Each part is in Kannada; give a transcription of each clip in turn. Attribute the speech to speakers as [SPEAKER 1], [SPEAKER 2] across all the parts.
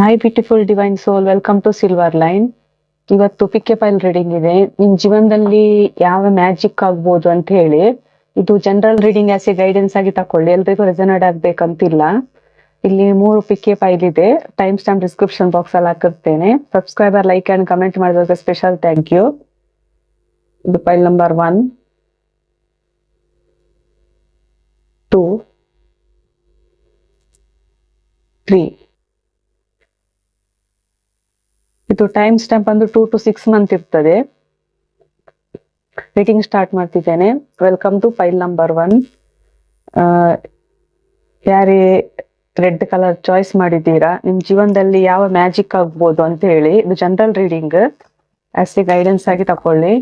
[SPEAKER 1] Hi beautiful divine soul welcome to silver line ಇವತ್ತು ಪಿಕ್ಕೆ ಫೈಲ್ ರೀಡಿಂಗ್ ಇದೆ. ನಿಮ್ ಜೀವನದಲ್ಲಿ ಯಾವ ಮ್ಯಾಜಿಕ್ ಆಗ್ಬೋದು ಅಂತ ಹೇಳಿ, ಇದು general reading as a guidance ಆಗಿ ತಕೊಳ್ಳಿ. ಎಲ್ರಿಗೂ ರೆಸನೇಟ್ ಆಗ್ಬೇಕಂತಿಲ್ಲ. ಇಲ್ಲಿ ಮೂರು ಪಿಕ್ಕೆ ಫೈಲ್ ಇದೆ. ಟೈಮ್ ಸ್ಟಾಂಪ್ ಡಿಸ್ಕ್ರಿಪ್ಷನ್ ಬಾಕ್ಸ್ ಅಲ್ಲಿ ಹಾಕಿರ್ತೇನೆ. ಸಬ್ಸ್ಕ್ರೈಬರ್ ಲೈಕ್ ಅಂಡ್ ಕಮೆಂಟ್ ಮಾಡಿದಾಗ ಸ್ಪೆಷಲ್ ಥ್ಯಾಂಕ್ ಯು ಇದು pile number one two three ಇದು ಟೈಮ್ ಸ್ಟ್ಯಾಂಪ್ ಅಂದ್ರೆ ಟೂ ಟು ಸಿಕ್ಸ್ ಮಂತ್ ಇರ್ತದೆ. ರೀಡಿಂಗ್ ಸ್ಟಾರ್ಟ್ ಮಾಡ್ತಿದ್ದೇನೆ. Welcome to pile number one ಯಾರೇ ರೆಡ್ ಕಲರ್ ಚಾಯ್ಸ್ ಮಾಡಿದ್ದೀರಾ, ನಿಮ್ ಜೀವನದಲ್ಲಿ ಯಾವ ಮ್ಯಾಜಿಕ್ ಆಗ್ಬೋದು ಅಂತ ಹೇಳಿ, ಇದು general reading as a guidance ಆಗಿ ತಕೊಳ್ಳಿ.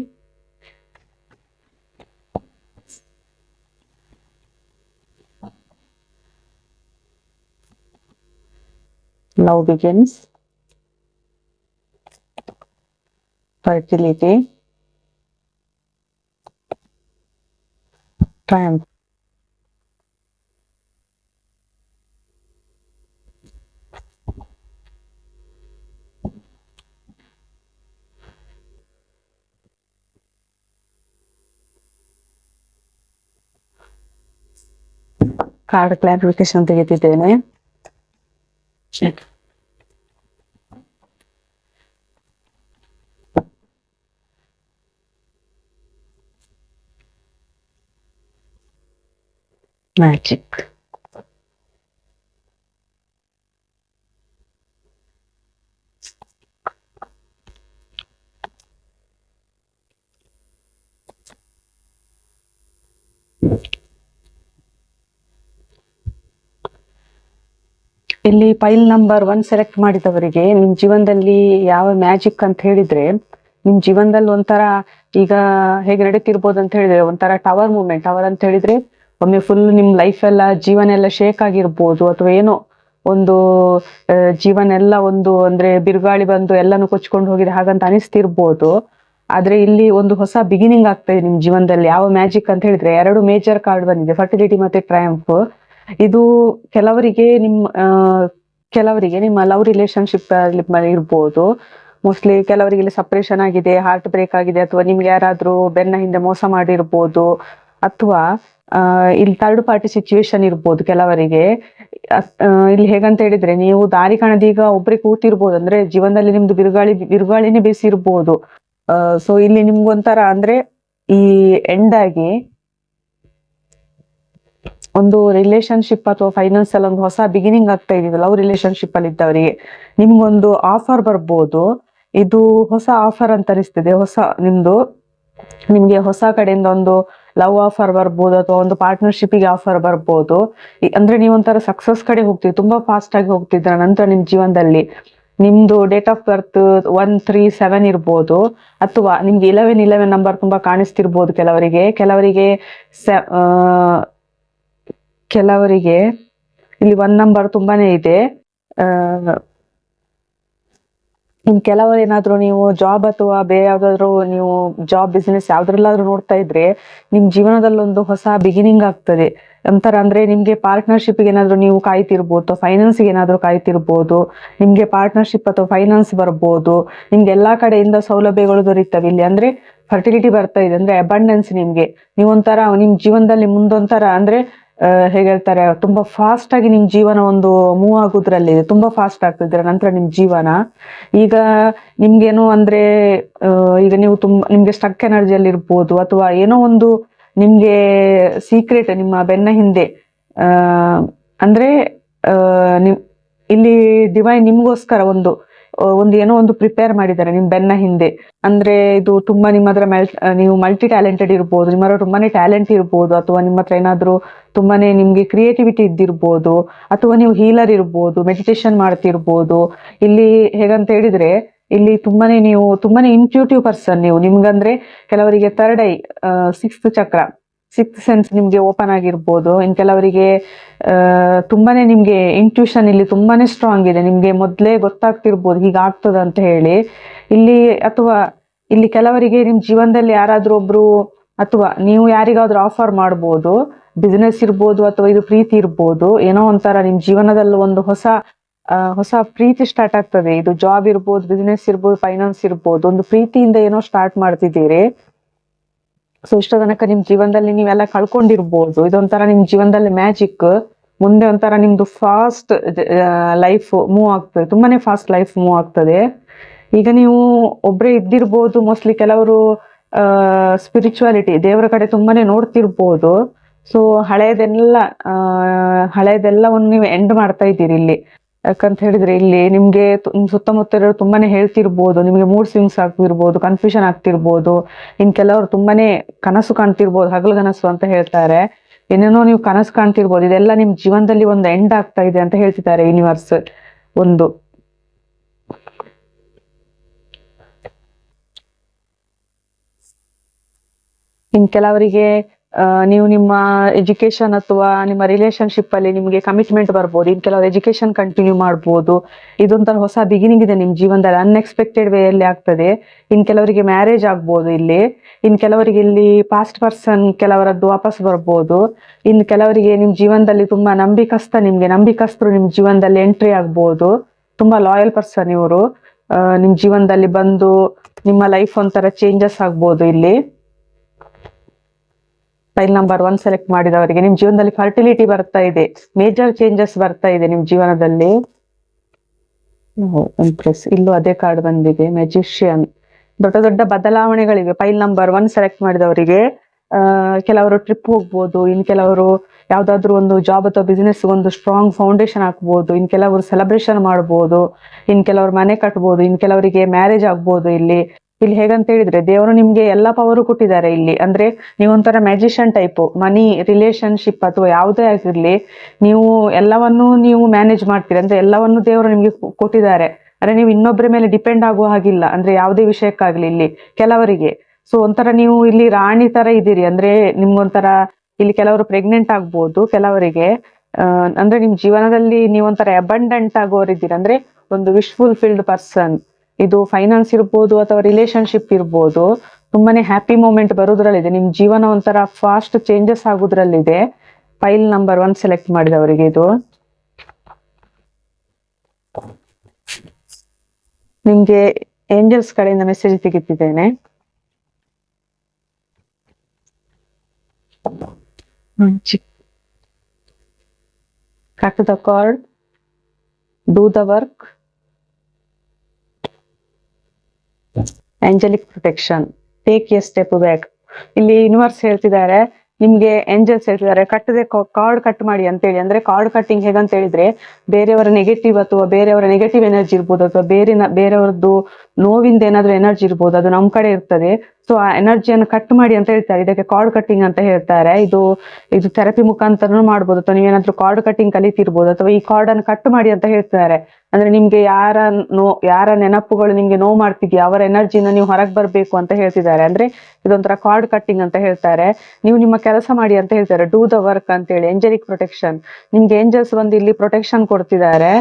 [SPEAKER 1] Love begins. fertility triumph card clarification ತೆಗೆದಿದ್ದೇನೆ magic. ಇಲ್ಲಿ ಫೈಲ್ ನಂಬರ್ ಒನ್ ಸೆಲೆಕ್ಟ್ ಮಾಡಿದವರಿಗೆ ನಿಮ್ ಜೀವನದಲ್ಲಿ ಯಾವ ಮ್ಯಾಜಿಕ್ ಅಂತ ಹೇಳಿದ್ರೆ, ನಿಮ್ ಜೀವನದಲ್ಲಿ ಒಂಥರ ಈಗ ಹೇಗೆ ನಡೀತಿರ್ಬೋದು ಅಂತ ಹೇಳಿದ್ರೆ, ಒಂಥರ ಟವರ್ ಮೂಮೆಂಟ್, ಟವರ್ ಅಂತ ಹೇಳಿದ್ರೆ ಒಮ್ಮೆ ಫುಲ್ ನಿಮ್ ಲೈಫ್ ಎಲ್ಲ ಜೀವನ ಎಲ್ಲ ಶೇಕ್ ಆಗಿರ್ಬೋದು ಅಥವಾ ಏನೋ ಒಂದು ಜೀವನ ಎಲ್ಲ ಒಂದು ಅಂದ್ರೆ ಬಿರುಗಾಳಿ ಬಂದು ಎಲ್ಲಾನು ಕೊಚ್ಕೊಂಡು ಹೋಗಿದೆ ಹಾಗಂತ ಅನಿಸ್ತಿರ್ಬೋದು. ಆದ್ರೆ ಇಲ್ಲಿ ಒಂದು ಹೊಸ ಬಿಗಿನಿಂಗ್ ಆಗ್ತಾ ಇದೆ ನಿಮ್ ಜೀವನದಲ್ಲಿ. ಯಾವ ಮ್ಯಾಜಿಕ್ ಅಂತ ಹೇಳಿದ್ರೆ ಎರಡು ಮೇಜರ್ ಕಾರ್ಡ್ ಬಂದಿದೆ. ಫರ್ಟಿಲಿಟಿ ಮತ್ತೆ ಟ್ರಯಂಫ್ ಇದು ಕೆಲವರಿಗೆ ನಿಮ್ ಆ, ಕೆಲವರಿಗೆ ನಿಮ್ಮ ಲವ್ ರಿಲೇಶನ್ಶಿಪ್ ಇರ್ಬೋದು. ಮೋಸ್ಟ್ಲಿ ಕೆಲವರಿಗೆ ಇಲ್ಲಿ ಸಪ್ರೇಷನ್ ಆಗಿದೆ ಹಾರ್ಟ್ ಬ್ರೇಕ್ ಆಗಿದೆ ಅಥವಾ ನಿಮ್ಗೆ ಯಾರಾದ್ರೂ ಬೆನ್ನ ಹಿಂದೆ ಮೋಸ ಮಾಡಿರ್ಬೋದು. ಅಥವಾ ಇಲ್ಲಿ ಥರ್ಡ್ ಪಾರ್ಟಿ ಸಿಚುವೇಶನ್ ಇರ್ಬೋದು ಕೆಲವರಿಗೆ. ಇಲ್ಲಿ ಹೇಗಂತ ಹೇಳಿದ್ರೆ ನೀವು ದಾರಿ ಕಾಣದೀಗ ಒಬ್ಬರಿಗೆ ಕೂತಿರ್ಬೋದು, ಅಂದ್ರೆ ಜೀವನದಲ್ಲಿ ನಿಮ್ದು ಬಿರುಗಾಳಿ, ಬಿರುಗಾಳಿನೇ ಬೇಸಿರ್ಬೋದು ಸೊ ಇಲ್ಲಿ ನಿಮ್ಗೊಂಥರ ಅಂದ್ರೆ ಈ ಎಂಡ್ ಆಗಿ ಒಂದು ರಿಲೇಶನ್ಶಿಪ್ ಅಥವಾ ಫೈನಾನ್ಸ್ ಅಲ್ಲಿ ಒಂದು ಹೊಸ ಬಿಗಿನಿಂಗ್ ಆಗ್ತಾ ಇದೆ, ಲವ್ ರಿಲೇಶನ್ಶಿಪ್ ಅಲ್ಲಿ ಇದ್ದವರಿಗೆ. ನಿಮ್ಗೊಂದು ಆಫರ್ ಬರ್ಬೋದು. ಇದು ಹೊಸ ಆಫರ್ ಅಂತ ಅನಿಸ್ತಿದೆ, ಹೊಸ ನಿಮ್ದು ನಿಮ್ಗೆ ಹೊಸ ಕಡೆಯಿಂದ ಒಂದು ಲವ್ ಆಫರ್ ಬರ್ಬೋದು ಅಥವಾ ಒಂದು ಪಾರ್ಟ್ನರ್ಶಿಪ್ಗೆ ಆಫರ್ ಬರ್ಬೋದು. ಅಂದ್ರೆ ನೀವೊಂಥರ ಸಕ್ಸಸ್ ಕಡೆ ಹೋಗ್ತೀವಿ ತುಂಬಾ ಫಾಸ್ಟ್ ಆಗಿ ಹೋಗ್ತಿದ್ರ ನಂತರ ನಿಮ್ ಜೀವನದಲ್ಲಿ. ನಿಮ್ದು date of birth one three seven ಇರ್ಬೋದು ಅಥವಾ ನಿಮ್ಗೆ ಇಲೆವೆನ್ ಇಲೆವೆನ್ ನಂಬರ್ ತುಂಬಾ ಕಾಣಿಸ್ತಿರ್ಬೋದು ಕೆಲವರಿಗೆ. ಕೆಲವರಿಗೆ ಕೆಲವರಿಗೆ ಇಲ್ಲಿ ಒನ್ ನಂಬರ್ ತುಂಬಾನೇ ಇದೆ. ಆ, ಇನ್ ಕೆಲವರು ಏನಾದ್ರು ನೀವು ಜಾಬ್ ಅಥವಾ ಬೇರೆ ಯಾವ್ದಾದ್ರು ನೀವು ಜಾಬ್ ಬಿಸ್ನೆಸ್ ಯಾವ್ದ್ರಲ್ಲಾದ್ರೂ ನೋಡ್ತಾ ಇದ್ರೆ ನಿಮ್ ಜೀವನದಲ್ಲಿ ಒಂದು ಹೊಸ ಬಿಗಿನಿಂಗ್ ಆಗ್ತದೆ. ಒಂಥರ ಅಂದ್ರೆ ನಿಮ್ಗೆ ಪಾರ್ಟ್ನರ್ಶಿಪ್ ಏನಾದ್ರು ನೀವು ಕಾಯ್ತಿರ್ಬೋದು ಫೈನಾನ್ಸ್ ಏನಾದ್ರು ಕಾಯ್ತಿರ್ಬೋದು, ನಿಮ್ಗೆ ಪಾರ್ಟ್ನರ್ಶಿಪ್ ಅಥವಾ ಫೈನಾನ್ಸ್ ಬರ್ಬೋದು, ನಿಮ್ಗೆ ಎಲ್ಲಾ ಕಡೆಯಿಂದ ಸೌಲಭ್ಯಗಳು ದೊರೀತವೆ. ಇಲ್ಲಿ ಅಂದ್ರೆ ಫರ್ಟಿಲಿಟಿ ಬರ್ತಾ ಇದೆ, ಅಂದ್ರೆ ಅಬಂಡೆನ್ಸ್ ನಿಮ್ಗೆ. ನೀವೊಂಥರ ನಿಮ್ ಜೀವನದಲ್ಲಿ ಮುಂದೊಂಥರ ಅಂದ್ರೆ ಹೇಗೆ ಹೇಳ್ತಾರೆ, ತುಂಬಾ ಫಾಸ್ಟ್ ಆಗಿ ನಿಮ್ ಜೀವನ ಒಂದು ಮೂವ್ ಆಗೋದ್ರಲ್ಲಿ, ತುಂಬಾ ಫಾಸ್ಟ್ ಆಗ್ತಿದ್ರೆ ನಂತರ ನಿಮ್ ಜೀವನ. ಈಗ ನಿಮ್ಗೇನು ಅಂದ್ರೆ ಈಗ ನೀವು ತುಂಬಾ ನಿಮ್ಗೆ ಸ್ಟಕ್ ಎನರ್ಜಿಯಲ್ಲಿ ಇರ್ಬೋದು, ಅಥವಾ ಏನೋ ಒಂದು ನಿಮ್ಗೆ ಸೀಕ್ರೆಟ್ ನಿಮ್ಮ ಬೆನ್ನ ಹಿಂದೆ ಅಂದ್ರೆ ಇಲ್ಲಿ ಡಿವೈನ್ ನಿಮ್ಗೋಸ್ಕರ ಒಂದು ಒಂದು ಏನೋ ಒಂದು ಪ್ರಿಪೇರ್ ಮಾಡಿದ್ದಾರೆ ನಿಮ್ ಬೆನ್ನ ಹಿಂದೆ. ಅಂದ್ರೆ ಇದು ತುಂಬಾ ನಿಮ್ಮ ಹತ್ರ ನೀವು ಮಲ್ಟಿ ಟ್ಯಾಲೆಂಟೆಡ್ ಇರ್ಬೋದು ನಿಮ್ಮ ಹತ್ರ ತುಂಬಾನೇ ಟ್ಯಾಲೆಂಟ್ ಇರ್ಬೋದು, ಅಥವಾ ನಿಮ್ಮ ಹತ್ರ ಏನಾದ್ರು ತುಂಬಾನೇ ನಿಮ್ಗೆ ಕ್ರಿಯೇಟಿವಿಟಿ ಇದ್ದಿರ್ಬೋದು, ಅಥವಾ ನೀವು ಹೀಲರ್ ಇರ್ಬೋದು ಮೆಡಿಟೇಷನ್ ಮಾಡ್ತಿರ್ಬೋದು. ಇಲ್ಲಿ ಹೇಗಂತ ಹೇಳಿದ್ರೆ, ಇಲ್ಲಿ ತುಂಬಾನೇ ನೀವು, ತುಂಬಾನೇ ಇಂಟ್ಯೂಟಿವ್ ಪರ್ಸನ್ ನೀವು. ನಿಮ್ಗಂದ್ರೆ ಕೆಲವರಿಗೆ third eye sixth chakra. Sixth sense ನಿಮ್ಗೆ ಓಪನ್ ಆಗಿರ್ಬೋದು. ಇನ್ ಕೆಲವರಿಗೆ ತುಂಬಾನೇ ನಿಮ್ಗೆ ಇಂಟ್ಯೂಷನ್ ಇಲ್ಲಿ ತುಂಬಾನೇ ಸ್ಟ್ರಾಂಗ್ ಇದೆ. ನಿಮ್ಗೆ ಮೊದ್ಲೇ ಗೊತ್ತಾಗ್ತಿರ್ಬೋದು ಹೀಗಾಗ್ತದೆ ಅಂತ ಹೇಳಿ. ಇಲ್ಲಿ ಅಥವಾ ಇಲ್ಲಿ ಕೆಲವರಿಗೆ ನಿಮ್ ಜೀವನದಲ್ಲಿ ಯಾರಾದರೂ ಒಬ್ರು ಅಥವಾ ನೀವು ಯಾರಿಗಾದ್ರೂ ಆಫರ್ ಮಾಡ್ಬೋದು ಬಿಸ್ನೆಸ್ ಇರ್ಬೋದು ಅಥವಾ ಇದು ಪ್ರೀತಿ ಇರ್ಬೋದು, ಏನೋ ಒಂಥರ ನಿಮ್ ಜೀವನದಲ್ಲಿ ಒಂದು ಹೊಸ ಹೊಸ ಪ್ರೀತಿ ಸ್ಟಾರ್ಟ್ ಆಗ್ತದೆ. ಇದು ಜಾಬ್ ಇರ್ಬೋದು ಬಿಸ್ನೆಸ್ ಇರ್ಬೋದು ಫೈನಾನ್ಸ್ ಇರ್ಬೋದು, ಒಂದು ಪ್ರೀತಿಯಿಂದ ಏನೋ ಸ್ಟಾರ್ಟ್ ಮಾಡ್ತಿದ್ದೀರಿ. ಸೊ ಇಷ್ಟ ತನಕ ನಿಮ್ ಜೀವನದಲ್ಲಿ ನೀವೆಲ್ಲ ಕಳ್ಕೊಂಡಿರ್ಬೋದು. ಇದೊಂಥರ ನಿಮ್ ಜೀವನದಲ್ಲಿ ಮ್ಯಾಜಿಕ್ ಮುಂದೆ ಒಂಥರ ನಿಮ್ದು ಫಾಸ್ಟ್ ಲೈಫ್ ಮೂವ್ ಆಗ್ತದೆ. ತುಂಬಾನೇ ಫಾಸ್ಟ್ ಲೈಫ್ ಮೂವ್ ಆಗ್ತದೆ. ಈಗ ನೀವು ಒಬ್ಬರೇ ಇದ್ದಿರ್ಬೋದು ಮೋಸ್ಟ್ಲಿ ಕೆಲವರು ಸ್ಪಿರಿಚುವಾಲಿಟಿ ದೇವರ ಕಡೆ ತುಂಬಾನೇ ನೋಡ್ತಿರ್ಬೋದು. ಸೊ ಹಳೆಯದೆಲ್ಲ ಹಳೆಯದೆಲ್ಲವನ್ನು ನೀವು ಎಂಡ್ ಮಾಡ್ತಾ ಇದ್ದೀರಿ ಇಲ್ಲಿ. ಯಾಕಂತ ಹೇಳಿದ್ರೆ ಇಲ್ಲಿ ನಿಮ್ಗೆ ಸುತ್ತಮುತ್ತ ಇರೋರು ತುಂಬಾನೇ ಹೇಳ್ತಿರ್ಬೋದು ನಿಮ್ಗೆ ಮೂಡ್ ಸ್ವಿಂಗ್ಸ್ ಆಗ್ತಿರ್ಬೋದು ಕನ್ಫ್ಯೂಷನ್ ಆಗ್ತಿರ್ಬೋದು, ಇನ್ ಕೆಲವರು ತುಂಬಾನೇ ಕನಸು ಕಾಣ್ತಿರ್ಬೋದು, ಹಗಲು ಕನಸು ಅಂತ ಹೇಳ್ತಾರೆ. ಏನೇನೋ ನೀವು ಕನಸು ಕಾಣ್ತಿರ್ಬೋದು, ಇದೆಲ್ಲ ನಿಮ್ ಜೀವನದಲ್ಲಿ ಒಂದು ಎಂಡ್ ಆಗ್ತಾ ಇದೆ ಅಂತ ಹೇಳ್ತಿದ್ದಾರೆ ಯೂನಿವರ್ಸ್ ಒಂದು. ಇನ್ ಕೆಲವರಿಗೆ ನೀವು ನಿಮ್ಮ ಎಜುಕೇಶನ್ ಅಥವಾ ನಿಮ್ಮ ರಿಲೇಶನ್ಶಿಪ್ ಅಲ್ಲಿ ನಿಮಗೆ ಕಮಿಟ್ಮೆಂಟ್ ಬರ್ಬೋದು. ಇನ್ ಕೆಲವರು ಎಜುಕೇಶನ್ ಕಂಟಿನ್ಯೂ ಮಾಡ್ಬೋದು. ಇದೊಂಥರ ಹೊಸ ಬಿಗಿನಿಂಗ್ ಇದೆ ನಿಮ್ಮ ಜೀವನದಲ್ಲಿ. ಅನ್ಎಕ್ಸ್ಪೆಕ್ಟೆಡ್ ವೇ ಅಲ್ಲಿ ಆಗ್ತದೆ. ಇನ್ ಕೆಲವರಿಗೆ ಮ್ಯಾರೇಜ್ ಆಗ್ಬೋದು ಇಲ್ಲಿ. ಇನ್ ಕೆಲವರಿಗೆ ಇಲ್ಲಿ ಪಾಸ್ಟ್ ಪರ್ಸನ್ ಕೆಲವರದ್ದು ವಾಪಸ್ ಬರ್ಬೋದು. ಇನ್ ಕೆಲವರಿಗೆ ನಿಮ್ ಜೀವನದಲ್ಲಿ ತುಂಬಾ ನಂಬಿಕಸ್ತ ನಿಮ್ಗೆ ನಂಬಿಕಸ್ತರು ನಿಮ್ ಜೀವನದಲ್ಲಿ ಎಂಟ್ರಿ ಆಗ್ಬೋದು. ತುಂಬಾ ಲಾಯಲ್ ಪರ್ಸನ್ ಇವರು. ನಿಮ್ ಜೀವನದಲ್ಲಿ ಬಂದು ನಿಮ್ಮ ಲೈಫ್ ಒಂಥರ ಚೇಂಜಸ್ ಆಗ್ಬೋದು ಇಲ್ಲಿ. ಫೈಲ್ ನಂಬರ್ ಒನ್ ಸೆಲೆಕ್ಟ್ ಮಾಡಿದವರಿಗೆ ನಿಮ್ ಜೀವನದಲ್ಲಿ ಫರ್ಟಿಲಿಟಿ ಬರ್ತಾ ಇದೆ. ಮೇಜರ್ ಚೇಂಜಸ್ ಬರ್ತಾ ಇದೆ ನಿಮ್ ಜೀವನದಲ್ಲಿ. ಇಲ್ಲೂ ಅದೇ ಕಾರ್ಡ್ ಬಂದಿದೆ. ಮೆಜಿಷಿಯನ್ ದೊಡ್ಡ ದೊಡ್ಡ ಬದಲಾವಣೆಗಳಿವೆ. ಫೈಲ್ ನಂಬರ್ ಒನ್ ಸೆಲೆಕ್ಟ್ ಮಾಡಿದವರಿಗೆ. ಕೆಲವರು ಟ್ರಿಪ್ ಹೋಗ್ಬೋದು, ಇನ್ ಕೆಲವರು ಯಾವ್ದಾದ್ರು ಒಂದು ಜಾಬ್ ಅಥವಾ ಬಿಸ್ನೆಸ್ ಒಂದು ಸ್ಟ್ರಾಂಗ್ ಫೌಂಡೇಶನ್ ಹಾಕ್ಬೋದು, ಇನ್ ಕೆಲವರು ಸೆಲೆಬ್ರೇಷನ್ ಮಾಡ್ಬೋದು, ಇನ್ ಕೆಲವರು ಮನೆ ಕಟ್ಬೋದು, ಇನ್ ಕೆಲವರಿಗೆ ಮ್ಯಾರೇಜ್ ಆಗ್ಬೋದು ಇಲ್ಲಿ. ಇಲ್ಲಿ ಹೇಗಂತ ಹೇಳಿದ್ರೆ ದೇವರು ನಿಮ್ಗೆ ಎಲ್ಲಾ ಪವರು ಕೊಟ್ಟಿದ್ದಾರೆ ಇಲ್ಲಿ. ಅಂದ್ರೆ ನೀವೊಂಥರ ಮ್ಯಾಜಿಷಿಯನ್ ಟೈಪ್ ಮನಿ ರಿಲೇಶನ್ಶಿಪ್ ಅಥವಾ ಯಾವುದೇ ಆಗಿರ್ಲಿ, ನೀವು ಎಲ್ಲವನ್ನು ನೀವು ಮ್ಯಾನೇಜ್ ಮಾಡ್ತೀರಿ. ಅಂದ್ರೆ ಎಲ್ಲವನ್ನೂ ದೇವರು ನಿಮ್ಗೆ ಕೊಟ್ಟಿದ್ದಾರೆ. ಅಂದ್ರೆ ನೀವು ಇನ್ನೊಬ್ಬರ ಮೇಲೆ ಡಿಪೆಂಡ್ ಆಗುವ ಹಾಗಿಲ್ಲ. ಅಂದ್ರೆ ಯಾವುದೇ ವಿಷಯಕ್ಕಾಗ್ಲಿ ಇಲ್ಲಿ, ಕೆಲವರಿಗೆ. ಸೊ ಒಂಥರ ನೀವು ಇಲ್ಲಿ ರಾಣಿ ತರ ಇದ್ದೀರಿ. ಅಂದ್ರೆ ನಿಮ್ಗೊಂಥರ ಇಲ್ಲಿ ಕೆಲವರು ಪ್ರೆಗ್ನೆಂಟ್ ಆಗ್ಬೋದು, ಕೆಲವರಿಗೆ. ಅಂದ್ರೆ ನಿಮ್ ಜೀವನದಲ್ಲಿ ನೀವೊಂಥರ ಅಬಂಡೆಂಟ್ ಆಗೋರಿದ್ದೀರಿ. ಅಂದ್ರೆ ಒಂದು ವಿಶ್ ಫುಲ್ಫಿಲ್ಡ್ ಪರ್ಸನ್ ಇದು ಫೈನಾನ್ಸ್ ಇರ್ಬೋದು ಅಥವಾ ರಿಲೇಶನ್ಶಿಪ್ ಇರ್ಬೋದು, ತುಂಬಾನೇ ಹ್ಯಾಪಿ ಮೂಮೆಂಟ್ ಬರೋದ್ರಲ್ಲಿದೆ. ನಿಮ್ ಜೀವನ ಒಂಥರ ಫಾಸ್ಟ್ ಚೇಂಜಸ್ ಆಗೋದ್ರಲ್ಲಿದೆ. ಫೈಲ್ ನಂಬರ್ ಒನ್ ಸೆಲೆಕ್ಟ್ ಮಾಡಿದವರಿಗೆ ಇದು. ನಿಮ್ಗೆ ಏಂಜಲ್ಸ್ ಕಡೆಯಿಂದ message ತೆಗಿತಿದ್ದೇನೆ. Cut the card do the work. Angelic protection take a step back ಇಲ್ಲಿ ಯೂನಿವರ್ಸ್ ಹೇಳ್ತಿದ್ದಾರೆ, ನಿಮ್ಗೆ ಏಂಜಲ್ಸ್ ಹೇಳ್ತಿದ್ದಾರೆ, ಕಟ್ಟದೆ ಕಾರ್ಡ್ ಕಟ್ ಮಾಡಿ ಅಂತೇಳಿ. ಅಂದ್ರೆ ಕಾರ್ಡ್ ಕಟ್ಟಿಂಗ್ ಹೇಗಂತ ಹೇಳಿದ್ರೆ ಬೇರೆಯವರ ನೆಗೆಟಿವ್ ಅಥವಾ ಬೇರೆಯವರ ನೆಗೆಟಿವ್ ಎನರ್ಜಿ ಇರ್ಬೋದು, ಅಥವಾ ಬೇರೆ ಬೇರೆಯವರದ್ದು ನೋವಿಂದ ಏನಾದ್ರೂ ಎನರ್ಜಿ ಇರ್ಬೋದು, ಅದು ನಮ್ ಕಡೆ ಇರ್ತದೆ. ಸೊ ಆ ಎನರ್ಜಿಯನ್ನು ಕಟ್ ಮಾಡಿ ಅಂತ ಹೇಳ್ತಾರೆ. ಇದಕ್ಕೆ ಕಾರ್ಡ್ ಕಟ್ಟಿಂಗ್ ಅಂತ ಹೇಳ್ತಾರೆ. ಇದು ಇದು ಥೆರಪಿ ಮುಖಾಂತರನೂ ಮಾಡ್ಬೋದು. ಅಥವಾ ನೀವೇನಾದ್ರೂ ಕಾರ್ಡ್ ಕಟ್ಟಿಂಗ್ ಕಲಿತಿರ್ಬೋದು. ಅಥವಾ ಈ ಕಾರ್ಡ್ ಅನ್ನು ಕಟ್ ಮಾಡಿ ಅಂತ ಹೇಳ್ತಾರೆ. ಅಂದ್ರೆ ನಿಮ್ಗೆ ಯಾರ ನೋ, ಯಾರ ನೆನಪುಗಳು ನಿಮ್ಗೆ ನೋವು ಮಾಡ್ತಿದ್ಯಾ? ಅವರ ಎನರ್ಜಿನ ನೀವು ಹೊರಗೆ ಬರಬೇಕು ಅಂತ ಹೇಳ್ತಿದ್ದಾರೆ. ಅಂದ್ರೆ ಇದೊಂಥರ ಕಾರ್ಡ್ ಕಟ್ಟಿಂಗ್ ಅಂತ ಹೇಳ್ತಾರೆ. ನೀವು ನಿಮ್ಮ ಕೆಲಸ ಮಾಡಿ ಅಂತ ಹೇಳ್ತಾರೆ. ಡೂ ದ ವರ್ಕ್ ಅಂತ ಹೇಳಿ. ಏಂಜಲಿಕ್ ಪ್ರೊಟೆಕ್ಷನ್ ನಿಮ್ಗೆ ಏಂಜಲ್ಸ್ ಬಂದು ಇಲ್ಲಿ ಪ್ರೊಟೆಕ್ಷನ್ ಕೊಡ್ತಿದ್ದಾರೆ.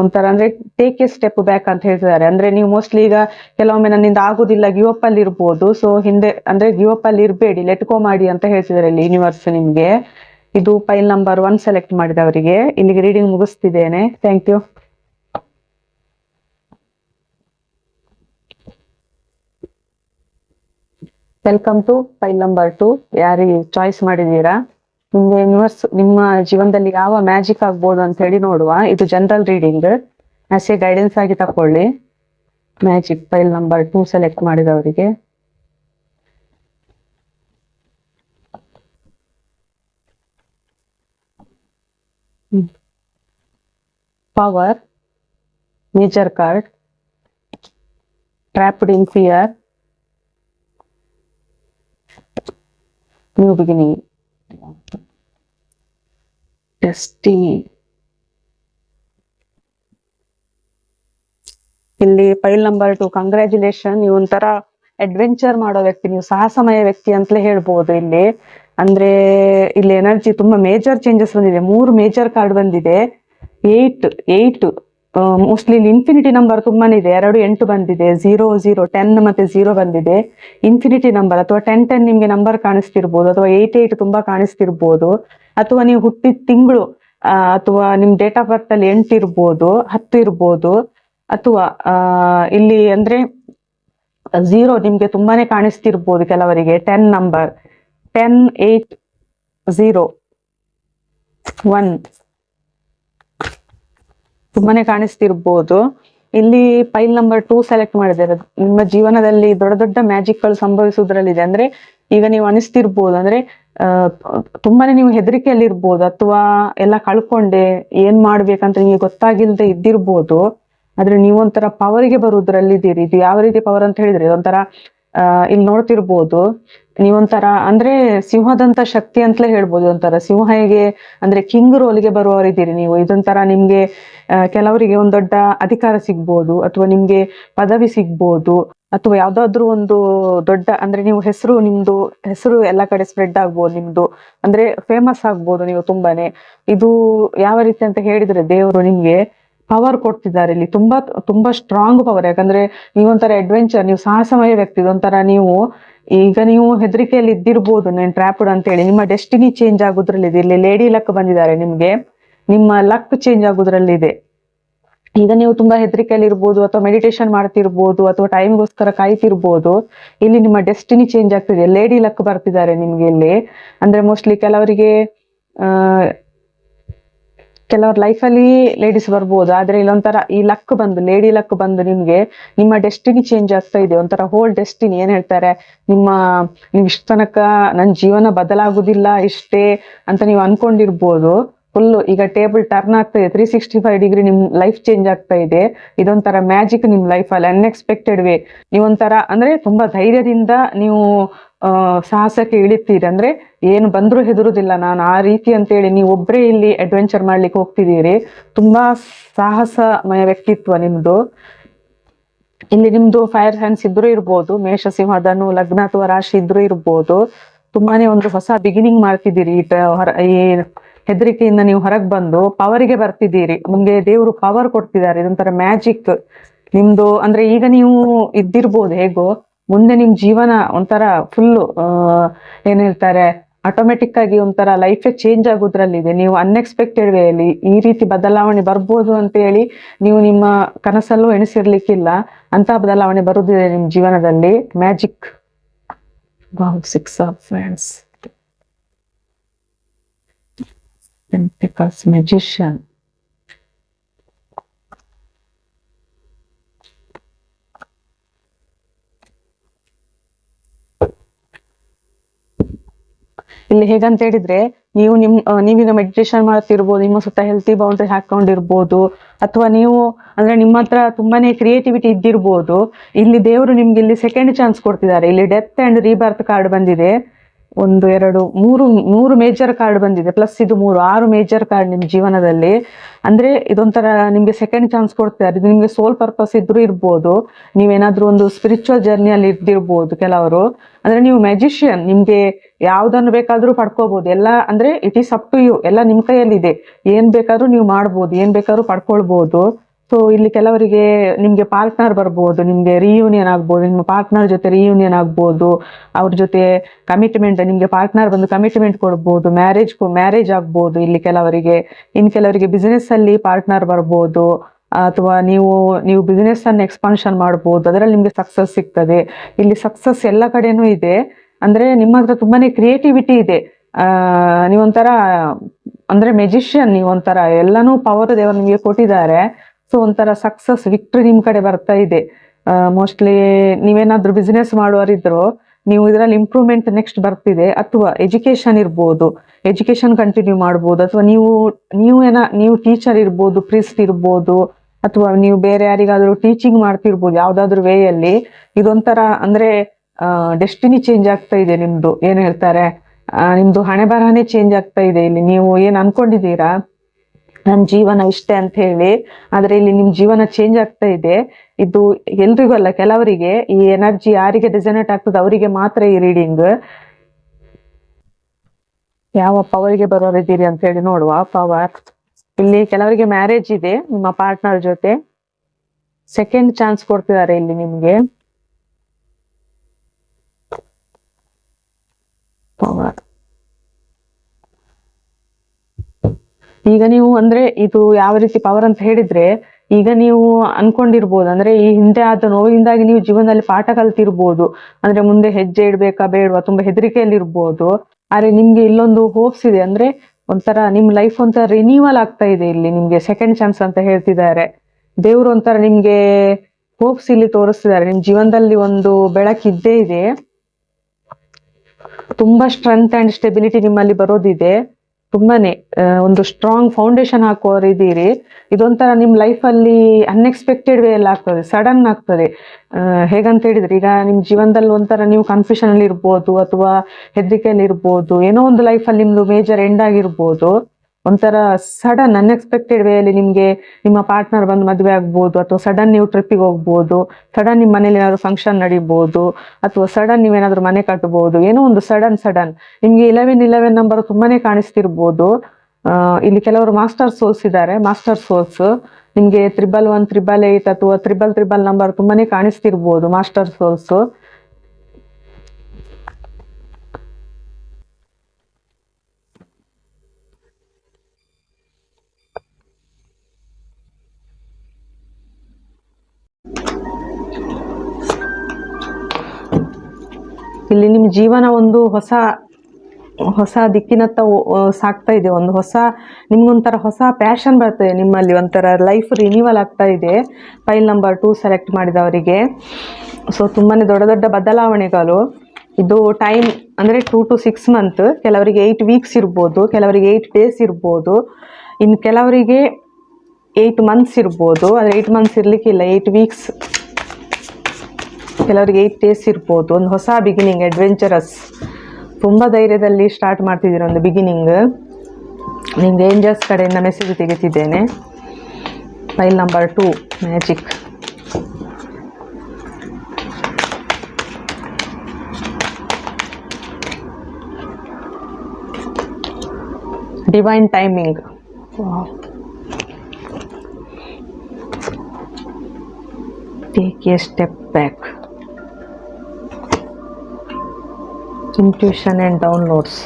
[SPEAKER 1] ಒಂಥರ ಅಂದ್ರೆ ಟೇಕ್ ಎ ಸ್ಟೆಪ್ ಬ್ಯಾಕ್ ಅಂತ ಹೇಳ್ತಿದ್ದಾರೆ. ಅಂದ್ರೆ ನೀವು ಮೋಸ್ಟ್ಲಿ ಈಗ ಕೆಲವೊಮ್ಮೆ ನನ್ನಿಂದ ಆಗುದಿಲ್ಲ ಗಿವ್ ಅಪ್ ಅಲ್ಲಿ ಇರ್ಬೋದು. ಸೊ ಹಿಂದೆ, ಅಂದ್ರೆ ಗಿವ್ ಅಪ್ ಅಲ್ಲಿ ಇರಬೇಡಿ ಲೆಟ್ ಗೋ ಮಾಡಿ ಅಂತ ಹೇಳ್ತಿದ್ದಾರೆ ಇಲ್ಲಿ ಯೂನಿವರ್ಸ್ ನಿಮ್ಗೆ. ಇದು ಫೈಲ್ ನಂಬರ್ ಒನ್ ಸೆಲೆಕ್ಟ್ ಮಾಡಿದವರಿಗೆ. ಇಲ್ಲಿಗೆ reading ಮುಗಿಸ್ತಿದ್ದೇನೆ. Thank you welcome to pile number two ಯಾರಿಗೆ ಚಾಯ್ಸ್ ನಿಮ್ಗೆ ಯೂನಿವರ್ಸ್ ನಿಮ್ಮ ಜೀವನದಲ್ಲಿ ಯಾವ ಮ್ಯಾಜಿಕ್ ಆಗ್ಬೋದು ಅಂತ ಹೇಳಿ ನೋಡುವ. ಇದು general reading as a guidance ಆಗಿ ತಕೊಳ್ಳಿ. Magic pile number two select ಮಾಡಿದವರಿಗೆ. Power major card trapped in fear new beginning destiny ಇಲ್ಲಿ ಫೈಲ್ ನಂಬರ್ ಟು ಕಂಗ್ರ್ಯಾಚುಲೇಷನ್ ನೀವು ಒಂಥರ ಅಡ್ವೆಂಚರ್ ಮಾಡೋ ವ್ಯಕ್ತಿ, ನೀವು ಸಾಹಸಮಯ ವ್ಯಕ್ತಿ ಅಂತಲೇ ಹೇಳ್ಬೋದು ಇಲ್ಲಿ. ಅಂದ್ರೆ ಇಲ್ಲಿ ಎನರ್ಜಿ ತುಂಬಾ ಮೇಜರ್ ಚೇಂಜಸ್ ಬಂದಿದೆ. ಮೂರು ಮೇಜರ್ ಕಾರ್ಡ್ ಬಂದಿದೆ. ಏಟ್ ಏಟ್ ಮೋಸ್ಟ್ಲಿ ಇಲ್ಲಿ ಇನ್ಫಿನಿಟಿ ನಂಬರ್ ತುಂಬಾನೇ ಇದೆ. ಎರಡು ಎಂಟು ಬಂದಿದೆ. ಝೀರೋ ಝೀರೋ ಟೆನ್ ಮತ್ತೆ ಝೀರೋ ಬಂದಿದೆ. ಇನ್ಫಿನಿಟಿ ನಂಬರ್ ಅಥವಾ ಟೆನ್ ಟೆನ್ ನಿಮ್ಗೆ ನಂಬರ್ ಕಾಣಿಸ್ತಿರ್ಬೋದು ಅಥವಾ ಏಟ್ ಏಟ್ ತುಂಬಾ ಕಾಣಿಸ್ತಿರ್ಬೋದು. ಅಥವಾ ನೀವು ಹುಟ್ಟಿದ ತಿಂಗಳು ಅಥವಾ ನಿಮ್ ಡೇಟ್ ಆಫ್ ಬರ್ತ್ ಅಲ್ಲಿ ಎಂಟು ಇರ್ಬೋದು, ಹತ್ತು ಇರ್ಬೋದು. ಅಥವಾ ಇಲ್ಲಿ ಅಂದ್ರೆ ಝೀರೋ ನಿಮ್ಗೆ ತುಂಬಾನೇ ಕಾಣಿಸ್ತಿರ್ಬೋದು ಕೆಲವರಿಗೆ. Ten number ten eight zero one ತುಂಬಾನೇ ಕಾಣಿಸ್ತಿರ್ಬೋದು. ಇಲ್ಲಿ ಫೈಲ್ ನಂಬರ್ ಟೂ ಸೆಲೆಕ್ಟ್ ಮಾಡಿದ್ದಾರೆ. ನಿಮ್ಮ ಜೀವನದಲ್ಲಿ ದೊಡ್ಡ ದೊಡ್ಡ ಮ್ಯಾಜಿಕ್ಗಳು ಸಂಭವಿಸುವುದ್ರಲ್ಲಿದೆ. ಅಂದ್ರೆ ಈಗ ನೀವು ಅನಿಸ್ತಿರ್ಬೋದು. ಅಂದ್ರೆ ತುಂಬಾನೇ ನೀವು ಹೆದರಿಕೆಯಲ್ಲಿ ಇರ್ಬೋದು ಅಥವಾ ಎಲ್ಲ ಕಳ್ಕೊಂಡೆ ಏನ್ ಮಾಡ್ಬೇಕಂತ ನಿಮಗೆ ಗೊತ್ತಾಗಿಲ್ದೆ ಇದ್ದಿರ್ಬೋದು. ಆದ್ರೆ ನೀವೊಂಥರ ಪವರ್ಗೆ ಬರುವುದ್ರಲ್ಲಿದ್ದೀರಿ. ಇದು ಯಾವ ರೀತಿ ಪವರ್ ಅಂತ ಹೇಳಿದ್ರೆ ಒಂಥರ ಇಲ್ಲಿ ನೋಡ್ತಿರ್ಬೋದು. ನೀವೊಂಥರ, ಅಂದ್ರೆ ಸಿಂಹದಂತ ಶಕ್ತಿ ಅಂತಲೇ ಹೇಳ್ಬೋದು ಒಂಥರ. ಸಿಂಹ ಹೇಗೆ, ಅಂದ್ರೆ ಕಿಂಗ್ ರೋಲ್ಗೆ ಬರುವವರಿದ್ದೀರಿ ನೀವು. ಇದೊಂಥರ ನಿಮ್ಗೆ ಕೆಲವರಿಗೆ ಒಂದ್ ದೊಡ್ಡ ಅಧಿಕಾರ ಸಿಗ್ಬೋದು, ಅಥವಾ ನಿಮ್ಗೆ ಪದವಿ ಸಿಗ್ಬೋದು, ಅಥವಾ ಯಾವ್ದಾದ್ರು ಒಂದು ದೊಡ್ಡ, ಅಂದ್ರೆ ನೀವು ಹೆಸರು, ನಿಮ್ದು ಹೆಸರು ಎಲ್ಲ ಕಡೆ ಸ್ಪ್ರೆಡ್ ಆಗ್ಬೋದು ನಿಮ್ದು. ಅಂದ್ರೆ ಫೇಮಸ್ ಆಗ್ಬೋದು ನೀವು ತುಂಬಾನೇ. ಇದು ಯಾವ ರೀತಿ ಅಂತ ಹೇಳಿದ್ರೆ ದೇವರು ನಿಮ್ಗೆ ಪವರ್ ಕೊಡ್ತಿದ್ದಾರೆ ಇಲ್ಲಿ. ತುಂಬಾ ತುಂಬಾ ಸ್ಟ್ರಾಂಗ್ ಪವರ್ ಯಾಕಂದ್ರೆ ನೀವೊಂಥರ ಅಡ್ವೆಂಚರ್ ನೀವು ಸಾಹಸಮಯ ವ್ಯಕ್ತಿ, ಇದೊಂಥರ ನೀವು ಈಗ ನೀವು ಹೆದರಿಕೆಯಲ್ಲಿ ಇದ್ದಿರ್ಬೋದು, ನಾನು ಟ್ರ್ಯಾಪ್ಡ್ ಅಂತ ಹೇಳಿ ನಿಮ್ಮ ಡೆಸ್ಟಿನಿ ಚೇಂಜ್ ಆಗೋದ್ರಲ್ಲಿದೆ ಇಲ್ಲಿ ಲೇಡಿ ಲಕ್ ಬಂದಿದ್ದಾರೆ ನಿಮ್ಗೆ. ನಿಮ್ಮ ಲಕ್ ಚೇಂಜ್ ಆಗೋದ್ರಲ್ಲಿದೆ ಈಗ ನೀವು ತುಂಬಾ ಹೆದರಿಕೆಯಲ್ಲಿ ಇರ್ಬೋದು, ಅಥವಾ ಮೆಡಿಟೇಷನ್ ಮಾಡ್ತಿರ್ಬೋದು, ಅಥವಾ ಟೈಮ್ಗೋಸ್ಕರ ಕಾಯ್ತಿರ್ಬೋದು. ಇಲ್ಲಿ ನಿಮ್ಮ ಡೆಸ್ಟಿನಿ ಚೇಂಜ್ ಆಗ್ತಿದೆ. ಲೇಡಿ ಲಕ್ ಬರ್ತಿದ್ದಾರೆ ನಿಮ್ಗೆ ಇಲ್ಲಿ. ಅಂದ್ರೆ ಮೋಸ್ಟ್ಲಿ ಕೆಲವರಿಗೆ, ಆ ಕೆಲವ್ರ ಲೈಫಲ್ಲಿ ಲೇಡೀಸ್ ಬರ್ಬೋದು, ಆದ್ರೆ ಇಲ್ಲೊಂಥರ ಈ ಲಕ್ ಬಂದು ಲೇಡಿ ಲಕ್ ಬಂದು ನಿಮ್ಗೆ ನಿಮ್ಮ ಡೆಸ್ಟಿನಿ ಚೇಂಜ್ ಆಗ್ತಾ ಇದೆ. ಒಂಥರ ಹೋಲ್ ಡೆಸ್ಟಿನಿ ಏನ್ ಹೇಳ್ತಾರೆ, ನಿಮ್ಮ, ನೀವು ಇಷ್ಟ ತನಕ ನನ್ನ ಜೀವನ ಬದಲಾಗುದಿಲ್ಲ ಇಷ್ಟೇ ಅಂತ ನೀವು ಅನ್ಕೊಂಡಿರ್ಬೋದು. ಫುಲ್ ಈಗ ಟೇಬಲ್ ಟರ್ನ್ ಆಗ್ತಾ ಇದೆ ತ್ರೀ ಸಿಕ್ಸ್ಟಿ ಫೈವ್ ಡಿಗ್ರಿ ನಿಮ್ ಲೈಫ್ ಚೇಂಜ್ ಆಗ್ತಾ ಇದೆ. ಇದೊಂಥರ ಮ್ಯಾಜಿಕ್ ನಿಮ್ ಲೈಫಲ್ಲಿ ಅನ್ಎಕ್ಸ್ಪೆಕ್ಟೆಡ್ ವೇ ನೀವೊಂಥರ ಅಂದ್ರೆ ತುಂಬಾ ಧೈರ್ಯದಿಂದ ನೀವು ಸಾಹಸಕ್ಕೆ ಇಳಿತೀರಿ? ಅಂದ್ರೆ ಏನು ಬಂದ್ರೂ ಹೆದರುದಿಲ್ಲ ನಾನು. ಆ ರೀತಿ ಅಂತೇಳಿ ನೀವು ಒಬ್ಬರೇ ಇಲ್ಲಿ ಅಡ್ವೆಂಚರ್ ಮಾಡ್ಲಿಕ್ಕೆ ಹೋಗ್ತಿದ್ದೀರಿ. ತುಂಬಾ ಸಾಹಸಮಯ ವ್ಯಕ್ತಿತ್ವ ನಿಮ್ದು. ಇಲ್ಲಿ ನಿಮ್ದು ಫೈರ್ ಸೈನ್ಸ್ ಇದ್ರೂ ಇರ್ಬೋದು ಮೇಷ ಸಿಂಹ ಧನು ಲಗ್ನ ಅಥವಾ ರಾಶಿ ಇದ್ರೂ ಇರ್ಬೋದು. ತುಂಬಾನೇ ಒಂದು ಹೊಸ ಬಿಗಿನಿಂಗ್ ಮಾಡ್ತಿದ್ದೀರಿ ಈ ಹೆದರಿಕೆಯಿಂದ ನೀವು ಹೊರಗೆ ಬಂದು ಪವರಿಗೆ ಬರ್ತಿದ್ದೀರಿ. ನಿಮ್ಗೆ ದೇವರು ಪವರ್ ಕೊಡ್ತಿದ್ದಾರೆ. ಇದೊಂಥರ ಮ್ಯಾಜಿಕ್ ನಿಮ್ದು. ಅಂದ್ರೆ ಈಗ ನೀವು ಇದ್ದಿರ್ಬೋದು ಹೇಗೋ. ಮುಂದೆ ನಿಮ್ಮ ಜೀವನ ಒಂಥರ ಫುಲ್ಲು ಏನ್ ಹೇಳ್ತಾರೆ ಆಟೋಮೆಟಿಕ್ ಆಗಿ ಒಂಥರ ಲೈಫೇ ಚೇಂಜ್ ಆಗೋದ್ರಲ್ಲಿದೆ. ನೀವು ಅನ್ಎಕ್ಸ್ಪೆಕ್ಟೆಡ್ ವೇಯಲ್ಲಿ ಈ ರೀತಿ ಬದಲಾವಣೆ ಬರ್ಬೋದು ಅಂತ ಹೇಳಿ ನೀವು ನಿಮ್ಮ ಕನಸಲ್ಲೂ ಎಣಿಸಿರ್ಲಿಕ್ಕಿಲ್ಲ. ಅಂತ ಬದಲಾವಣೆ ಬರುದಿದೆ ನಿಮ್ಮ ಜೀವನದಲ್ಲಿ. Magic six of friends Pentacles ಇಲ್ಲಿ ಹೇಗಂತ ಹೇಳಿದ್ರೆ, ನೀವು ನಿಮ್ ನೀವೀಗ ಮೆಡಿಟೇಷನ್ ಮಾಡ್ತಿರ್ಬೋದು, ನಿಮ್ಮ ಸುತ್ತ ಹೆಲ್ತಿ ಬೌಂಡ್ರಿ ಹಾಕೊಂಡಿರ್ಬೋದು ಅಥವಾ ನೀವು, ಅಂದ್ರೆ ನಿಮ್ಮ ಹತ್ರ ತುಂಬಾನೇ ಕ್ರಿಯೇಟಿವಿಟಿ ಇದ್ದಿರ್ಬೋದು, ಇಲ್ಲಿ ದೇವರು ನಿಮ್ಗೆ ಇಲ್ಲಿ ಸೆಕೆಂಡ್ ಚಾನ್ಸ್ ಕೊಡ್ತಿದ್ದಾರೆ. ಇಲ್ಲಿ ಡೆತ್ ಅಂಡ್ ರೀಬರ್ತ್ ಕಾರ್ಡ್ ಬಂದಿದೆ. ಒಂದು, ಎರಡು, ಮೂರು ಮೂರು ಮೇಜರ್ ಕಾರ್ಡ್ ಬಂದಿದೆ. ಪ್ಲಸ್ ಇದು ಮೂರು, ಆರು ಮೇಜರ್ ಕಾರ್ಡ್ ನಿಮ್ಮ ಜೀವನದಲ್ಲಿ. ಅಂದ್ರೆ ಇದೊಂಥರ ನಿಮ್ಗೆ ಸೆಕೆಂಡ್ ಚಾನ್ಸ್ ಕೊಡ್ತಾರೆ. ಇದು ನಿಮ್ಗೆ ಸೋಲ್ ಪರ್ಪಸ್ ಇದ್ರೂ ಇರ್ಬೋದು. ನೀವೇನಾದ್ರೂ ಒಂದು ಸ್ಪಿರಿಚುವಲ್ ಜರ್ನಿಯಲ್ಲಿ ಇದ್ದಿರ್ಬೋದು ಕೆಲವರು. ಅಂದ್ರೆ ನೀವು ಮ್ಯಾಜಿಷಿಯನ್ ನಿಮ್ಗೆ ಯಾವುದನ್ನು ಬೇಕಾದ್ರೂ ಪಡ್ಕೋಬಹುದು ಎಲ್ಲ ಅಂದ್ರೆ it is up to you ಎಲ್ಲ ನಿಮ್ ಕೈಯಲ್ಲಿದೆ. ಏನ್ ಬೇಕಾದ್ರೂ ನೀವು ಮಾಡ್ಬೋದು. ಏನ್ ಬೇಕಾದ್ರೂ ಪಡ್ಕೊಳ್ಬಹುದು ಸೊ ಇಲ್ಲಿ ಕೆಲವರಿಗೆ ನಿಮ್ಗೆ ಪಾರ್ಟ್ನರ್ ಬರ್ಬೋದು, ನಿಮ್ಗೆ ರಿಯೂನಿಯನ್ ಆಗ್ಬೋದು, ನಿಮ್ಮ ಪಾರ್ಟ್ನರ್ ಜೊತೆ ರಿಯೂನಿಯನ್ ಆಗ್ಬೋದು, ಅವ್ರ ಜೊತೆ ಕಮಿಟ್ಮೆಂಟ್ ನಿಮ್ಗೆ ಪಾರ್ಟ್ನರ್ ಬಂದು ಕಮಿಟ್ಮೆಂಟ್ ಕೊಡ್ಬೋದು ಮ್ಯಾರೇಜ್ ಮ್ಯಾರೇಜ್ ಆಗ್ಬೋದು ಇಲ್ಲಿ ಕೆಲವರಿಗೆ. ಇನ್ ಕೆಲವರಿಗೆ ಬಿಸಿನೆಸ್ ಅಲ್ಲಿ ಪಾರ್ಟ್ನರ್ ಬರ್ಬೋದು, ಅಥವಾ ನೀವು ನೀವು ಬಿಸಿನೆಸ್ ಅನ್ನು ಎಕ್ಸ್ಪಾನ್ಷನ್ ಮಾಡ್ಬೋದು, ಅದರಲ್ಲಿ ನಿಮ್ಗೆ ಸಕ್ಸಸ್ ಸಿಗ್ತದೆ. ಇಲ್ಲಿ ಸಕ್ಸಸ್ ಎಲ್ಲ ಕಡೆನೂ ಇದೆ. ಅಂದ್ರೆ ನಿಮ್ಮ ಹತ್ರ ತುಂಬಾನೇ ಕ್ರಿಯೇಟಿವಿಟಿ ಇದೆ. ನೀವೊಂಥರ, ಅಂದ್ರೆ ಮೆಜಿಷಿಯನ್ ನೀವೊಂಥರ, ಎಲ್ಲಾನು ಪವರ್ ದೇವರು ನಿಮಗೆ ಕೊಟ್ಟಿದ್ದಾರೆ. ಸೊ ಒಂಥರ ಸಕ್ಸಸ್ ವಿಕ್ಟ್ರಿ ನಿಮ್ ಕಡೆ ಬರ್ತಾ ಇದೆ. ಮೋಸ್ಟ್ಲಿ ನೀವೇನಾದ್ರೂ ಬಿಸ್ನೆಸ್ ಮಾಡುವರಿದ್ರು ನೀವು ಇದರಲ್ಲಿ ಇಂಪ್ರೂವ್ಮೆಂಟ್ ನೆಕ್ಸ್ಟ್ ಬರ್ತಿದೆ. ಅಥವಾ ಎಜುಕೇಶನ್ ಇರ್ಬೋದು. ಎಜುಕೇಶನ್ ಕಂಟಿನ್ಯೂ ಮಾಡ್ಬೋದು. ಅಥವಾ ನೀವು ನೀವು ಏನ ನೀವು ಟೀಚರ್ ಇರ್ಬೋದು ಪ್ರಿಸ್ಟ್ ಇರ್ಬೋದು ಅಥವಾ ನೀವು ಬೇರೆ ಯಾರಿಗಾದ್ರೂ ಟೀಚಿಂಗ್ ಮಾಡ್ತಿರ್ಬೋದು ಯಾವುದಾದ್ರೂ ವೇಯಲ್ಲಿ ಇದೊಂಥರ ಅಂದ್ರೆ ಡೆಸ್ಟಿನಿ ಚೇಂಜ್ ಆಗ್ತಾ ಇದೆ ನಿಮ್ದು. ಏನ್ ಹೇಳ್ತಾರೆ? ಆ, ನಿಮ್ದು ಹಣೆ ಬರಹನೇ ಚೇಂಜ್ ಆಗ್ತಾ ಇದೆ ಇಲ್ಲಿ. ನೀವು ಏನ್ ಅನ್ಕೊಂಡಿದ್ದೀರಾ? ನನ್ನ ಜೀವನ ಇಷ್ಟೇ ಅಂತ ಹೇಳಿ. ಆದ್ರೆ ಇಲ್ಲಿ ನಿಮ್ ಜೀವನ ಚೇಂಜ್ ಆಗ್ತಾ ಇದೆ. ಇದು ಎಲ್ರಿಗೂ ಅಲ್ಲ, ಕೆಲವರಿಗೆ ಈ ಎನರ್ಜಿ ಯಾರಿಗೆ ರೆಸನೇಟ್ ಆಗ್ತದೆ ಅವರಿಗೆ ಮಾತ್ರ ಈ ರೀಡಿಂಗ್ ಯಾವ ಪವರ್ಗೆ ಬರೋರಿದ್ದೀರಿ ಅಂತ ಹೇಳಿ ನೋಡುವ ಪವರ್ ಇಲ್ಲಿ ಕೆಲವರಿಗೆ ಮ್ಯಾರೇಜ್ ಇದೆ, ನಿಮ್ಮ ಪಾರ್ಟ್ನರ್ ಜೊತೆ. ಸೆಕೆಂಡ್ ಚಾನ್ಸ್ ಕೊಡ್ತಿದ್ದಾರೆ ಇಲ್ಲಿ ನಿಮ್ಗೆ. ಈಗ ನೀವು ಅಂದ್ರೆ ಇದು ಯಾವ ರೀತಿ ಪವರ್ ಅಂತ ಹೇಳಿದ್ರೆ, ಈಗ ನೀವು ಅನ್ಕೊಂಡಿರ್ಬೋದು, ಅಂದ್ರೆ ಈ ಹಿಂದೆ ಆದ ನೋವಿಂದಾಗಿ ನೀವು ಜೀವನದಲ್ಲಿ ಪಾಠ ಕಲ್ತಿರ್ಬೋದು, ಅಂದ್ರೆ ಮುಂದೆ ಹೆಜ್ಜೆ ಇಡ್ಬೇಕಾ ಬೇಡವಾ, ತುಂಬಾ ಹೆದರಿಕೆಯಲ್ಲಿ ಇರ್ಬೋದು ಆದ್ರೆ ನಿಮ್ಗೆ ಇಲ್ಲೊಂದು ಹೋಪ್ಸ್ ಇದೆ, ಅಂದ್ರೆ ಒಂಥರ ನಿಮ್ ಲೈಫ್ ಒಂಥರ ರಿನ್ಯೂವಲ್ ಆಗ್ತಾ ಇದೆ ಇಲ್ಲಿ ನಿಮ್ಗೆ ಸೆಕೆಂಡ್ ಚಾನ್ಸ್ ಅಂತ ಹೇಳ್ತಿದ್ದಾರೆ. ದೇವ್ರು ಒಂಥರ ನಿಮ್ಗೆ ಹೋಪ್ಸ್ ಇಲ್ಲಿ ತೋರಿಸ್ತಿದ್ದಾರೆ, ನಿಮ್ ಜೀವನದಲ್ಲಿ ಒಂದು ಬೆಳಕಿದ್ದೇ ಇದೆ. ತುಂಬಾ ಸ್ಟ್ರೆಂತ್ ಅಂಡ್ ಸ್ಟೆಬಿಲಿಟಿ ನಿಮ್ಮಲ್ಲಿ ಬರೋದಿದೆ. ತುಂಬಾನೇ ಒಂದು ಸ್ಟ್ರಾಂಗ್ ಫೌಂಡೇಶನ್ ಹಾಕುವವರು ಇದ್ದೀರಿ. ಇದೊಂಥರ ನಿಮ್ ಲೈಫ್ ಅಲ್ಲಿ ಅನ್ಎಕ್ಸ್ಪೆಕ್ಟೆಡ್ ವೇ ಎಲ್ಲ ಆಗ್ತದೆ ಸಡನ್ ಆಗ್ತದೆ. ಹೇಗಂತ ಹೇಳಿದ್ರೆ, ಈಗ ನಿಮ್ ಜೀವನದಲ್ಲಿ ಒಂಥರ ನೀವು ಕನ್ಫ್ಯೂಷನ್ ಅಲ್ಲಿ ಇರ್ಬೋದು, ಅಥವಾ ಹೆದರಿಕೆಯಲ್ಲಿ ಇರ್ಬೋದು, ಏನೋ ಒಂದು ಲೈಫ್ ಅಲ್ಲಿ ನಿಮ್ದು ಮೇಜರ್ ಎಂಡ್ ಆಗಿರ್ಬೋದು. ಒಂಥರ ಸಡನ್ ಅನ್ಎಕ್ಸ್ಪೆಕ್ಟೆಡ್ ವೇ ಅಲ್ಲಿ ನಿಮ್ಗೆ ನಿಮ್ಮ ಪಾರ್ಟ್ನರ್ ಬಂದು ಮದುವೆ ಆಗ್ಬೋದು, ಅಥವಾ ಸಡನ್ ನೀವು ಟ್ರಿಪ್ಪಿಗೆ ಹೋಗ್ಬೋದು ಸಡನ್ ನಿಮ್ಮ ಮನೇಲಿ ಏನಾದರೂ ಫಂಕ್ಷನ್ ನಡಿಬೋದು, ಅಥವಾ ಸಡನ್ ನೀವೇನಾದರೂ ಮನೆ ಕಟ್ಬೋದು, ಏನೋ ಒಂದು ಸಡನ್ ಸಡನ್ ನಿಮಗೆ ಇಲೆವೆನ್ ಇಲೆವೆನ್ ನಂಬರ್ ತುಂಬಾನೇ ಕಾಣಿಸ್ತಿರ್ಬೋದು. ಇಲ್ಲಿ ಕೆಲವರು ಮಾಸ್ಟರ್ ಸೋಲ್ಸ್ ಇದ್ದಾರೆ ಮಾಸ್ಟರ್ ಸೋಲ್ಸ್ ನಿಮಗೆ ತ್ರಿಬಲ್ ಒನ್ ತ್ರಿಬಲ್ ಏಯ್ಟ್ ಅಥವಾ ತ್ರಿಬಲ್ ತ್ರಿಬಲ್ ನಂಬರ್ ತುಂಬಾನೇ ಕಾಣಿಸ್ತಿರ್ಬೋದು ಮಾಸ್ಟರ್ ಸೋಲ್ಸ್ ಇಲ್ಲಿ ನಿಮ್ಮ ಜೀವನ ಒಂದು ಹೊಸ ಹೊಸ ದಿಕ್ಕಿನತ್ತ ಸಾಗ್ತಾ ಇದೆ. ಒಂದು ಹೊಸ, ನಿಮ್ಗೊಂಥರ ಹೊಸ ಪ್ಯಾಷನ್ ಬರ್ತದೆ ನಿಮ್ಮಲ್ಲಿ. ಒಂಥರ ಲೈಫ್ ರಿನ್ಯೂವಲ್ ಆಗ್ತಾ ಇದೆ. ಫೈಲ್ ನಂಬರ್ ಟೂ ಸೆಲೆಕ್ಟ್ ಮಾಡಿದವರಿಗೆ. ಸೊ ತುಂಬಾ ದೊಡ್ಡ ದೊಡ್ಡ ಬದಲಾವಣೆಗಳು. ಇದು ಟೈಮ್ ಅಂದರೆ ಟೂ ಟು ಸಿಕ್ಸ್ ಮಂತ್ ಕೆಲವರಿಗೆ ಏಯ್ಟ್ ವೀಕ್ಸ್ ಇರ್ಬೋದು, ಕೆಲವರಿಗೆ ಏಯ್ಟ್ ಡೇಸ್ ಇರ್ಬೋದು. ಇನ್ನು ಕೆಲವರಿಗೆ ಏಯ್ಟ್ ಮಂತ್ಸ್ ಇರ್ಬೋದು. ಆದರೆ ಏಯ್ಟ್ ಮಂತ್ಸ್ ಇರಲಿಕ್ಕಿಲ್ಲ. ಏಯ್ಟ್ ವೀಕ್ಸ್ ಕೆಲವರಿಗೆ ಏಯ್ಟ್ ಡೇಸ್ ಇರ್ಬೋದು. ಒಂದು ಹೊಸ ಬಿಗಿನಿಂಗ್ ಅಡ್ವೆಂಚರಸ್ ತುಂಬ ಧೈರ್ಯದಲ್ಲಿ ಸ್ಟಾರ್ಟ್ ಮಾಡ್ತಿದ್ದೀರ ಒಂದು ಬಿಗಿನಿಂಗ್ ನಿಮ್ಗೆ ಏಂಜಲ್ಸ್ ಕಡೆಯಿಂದ message ತೆಗಿತಿದ್ದೇನೆ. Pile number two magic divine timing take a step back intuition and downloads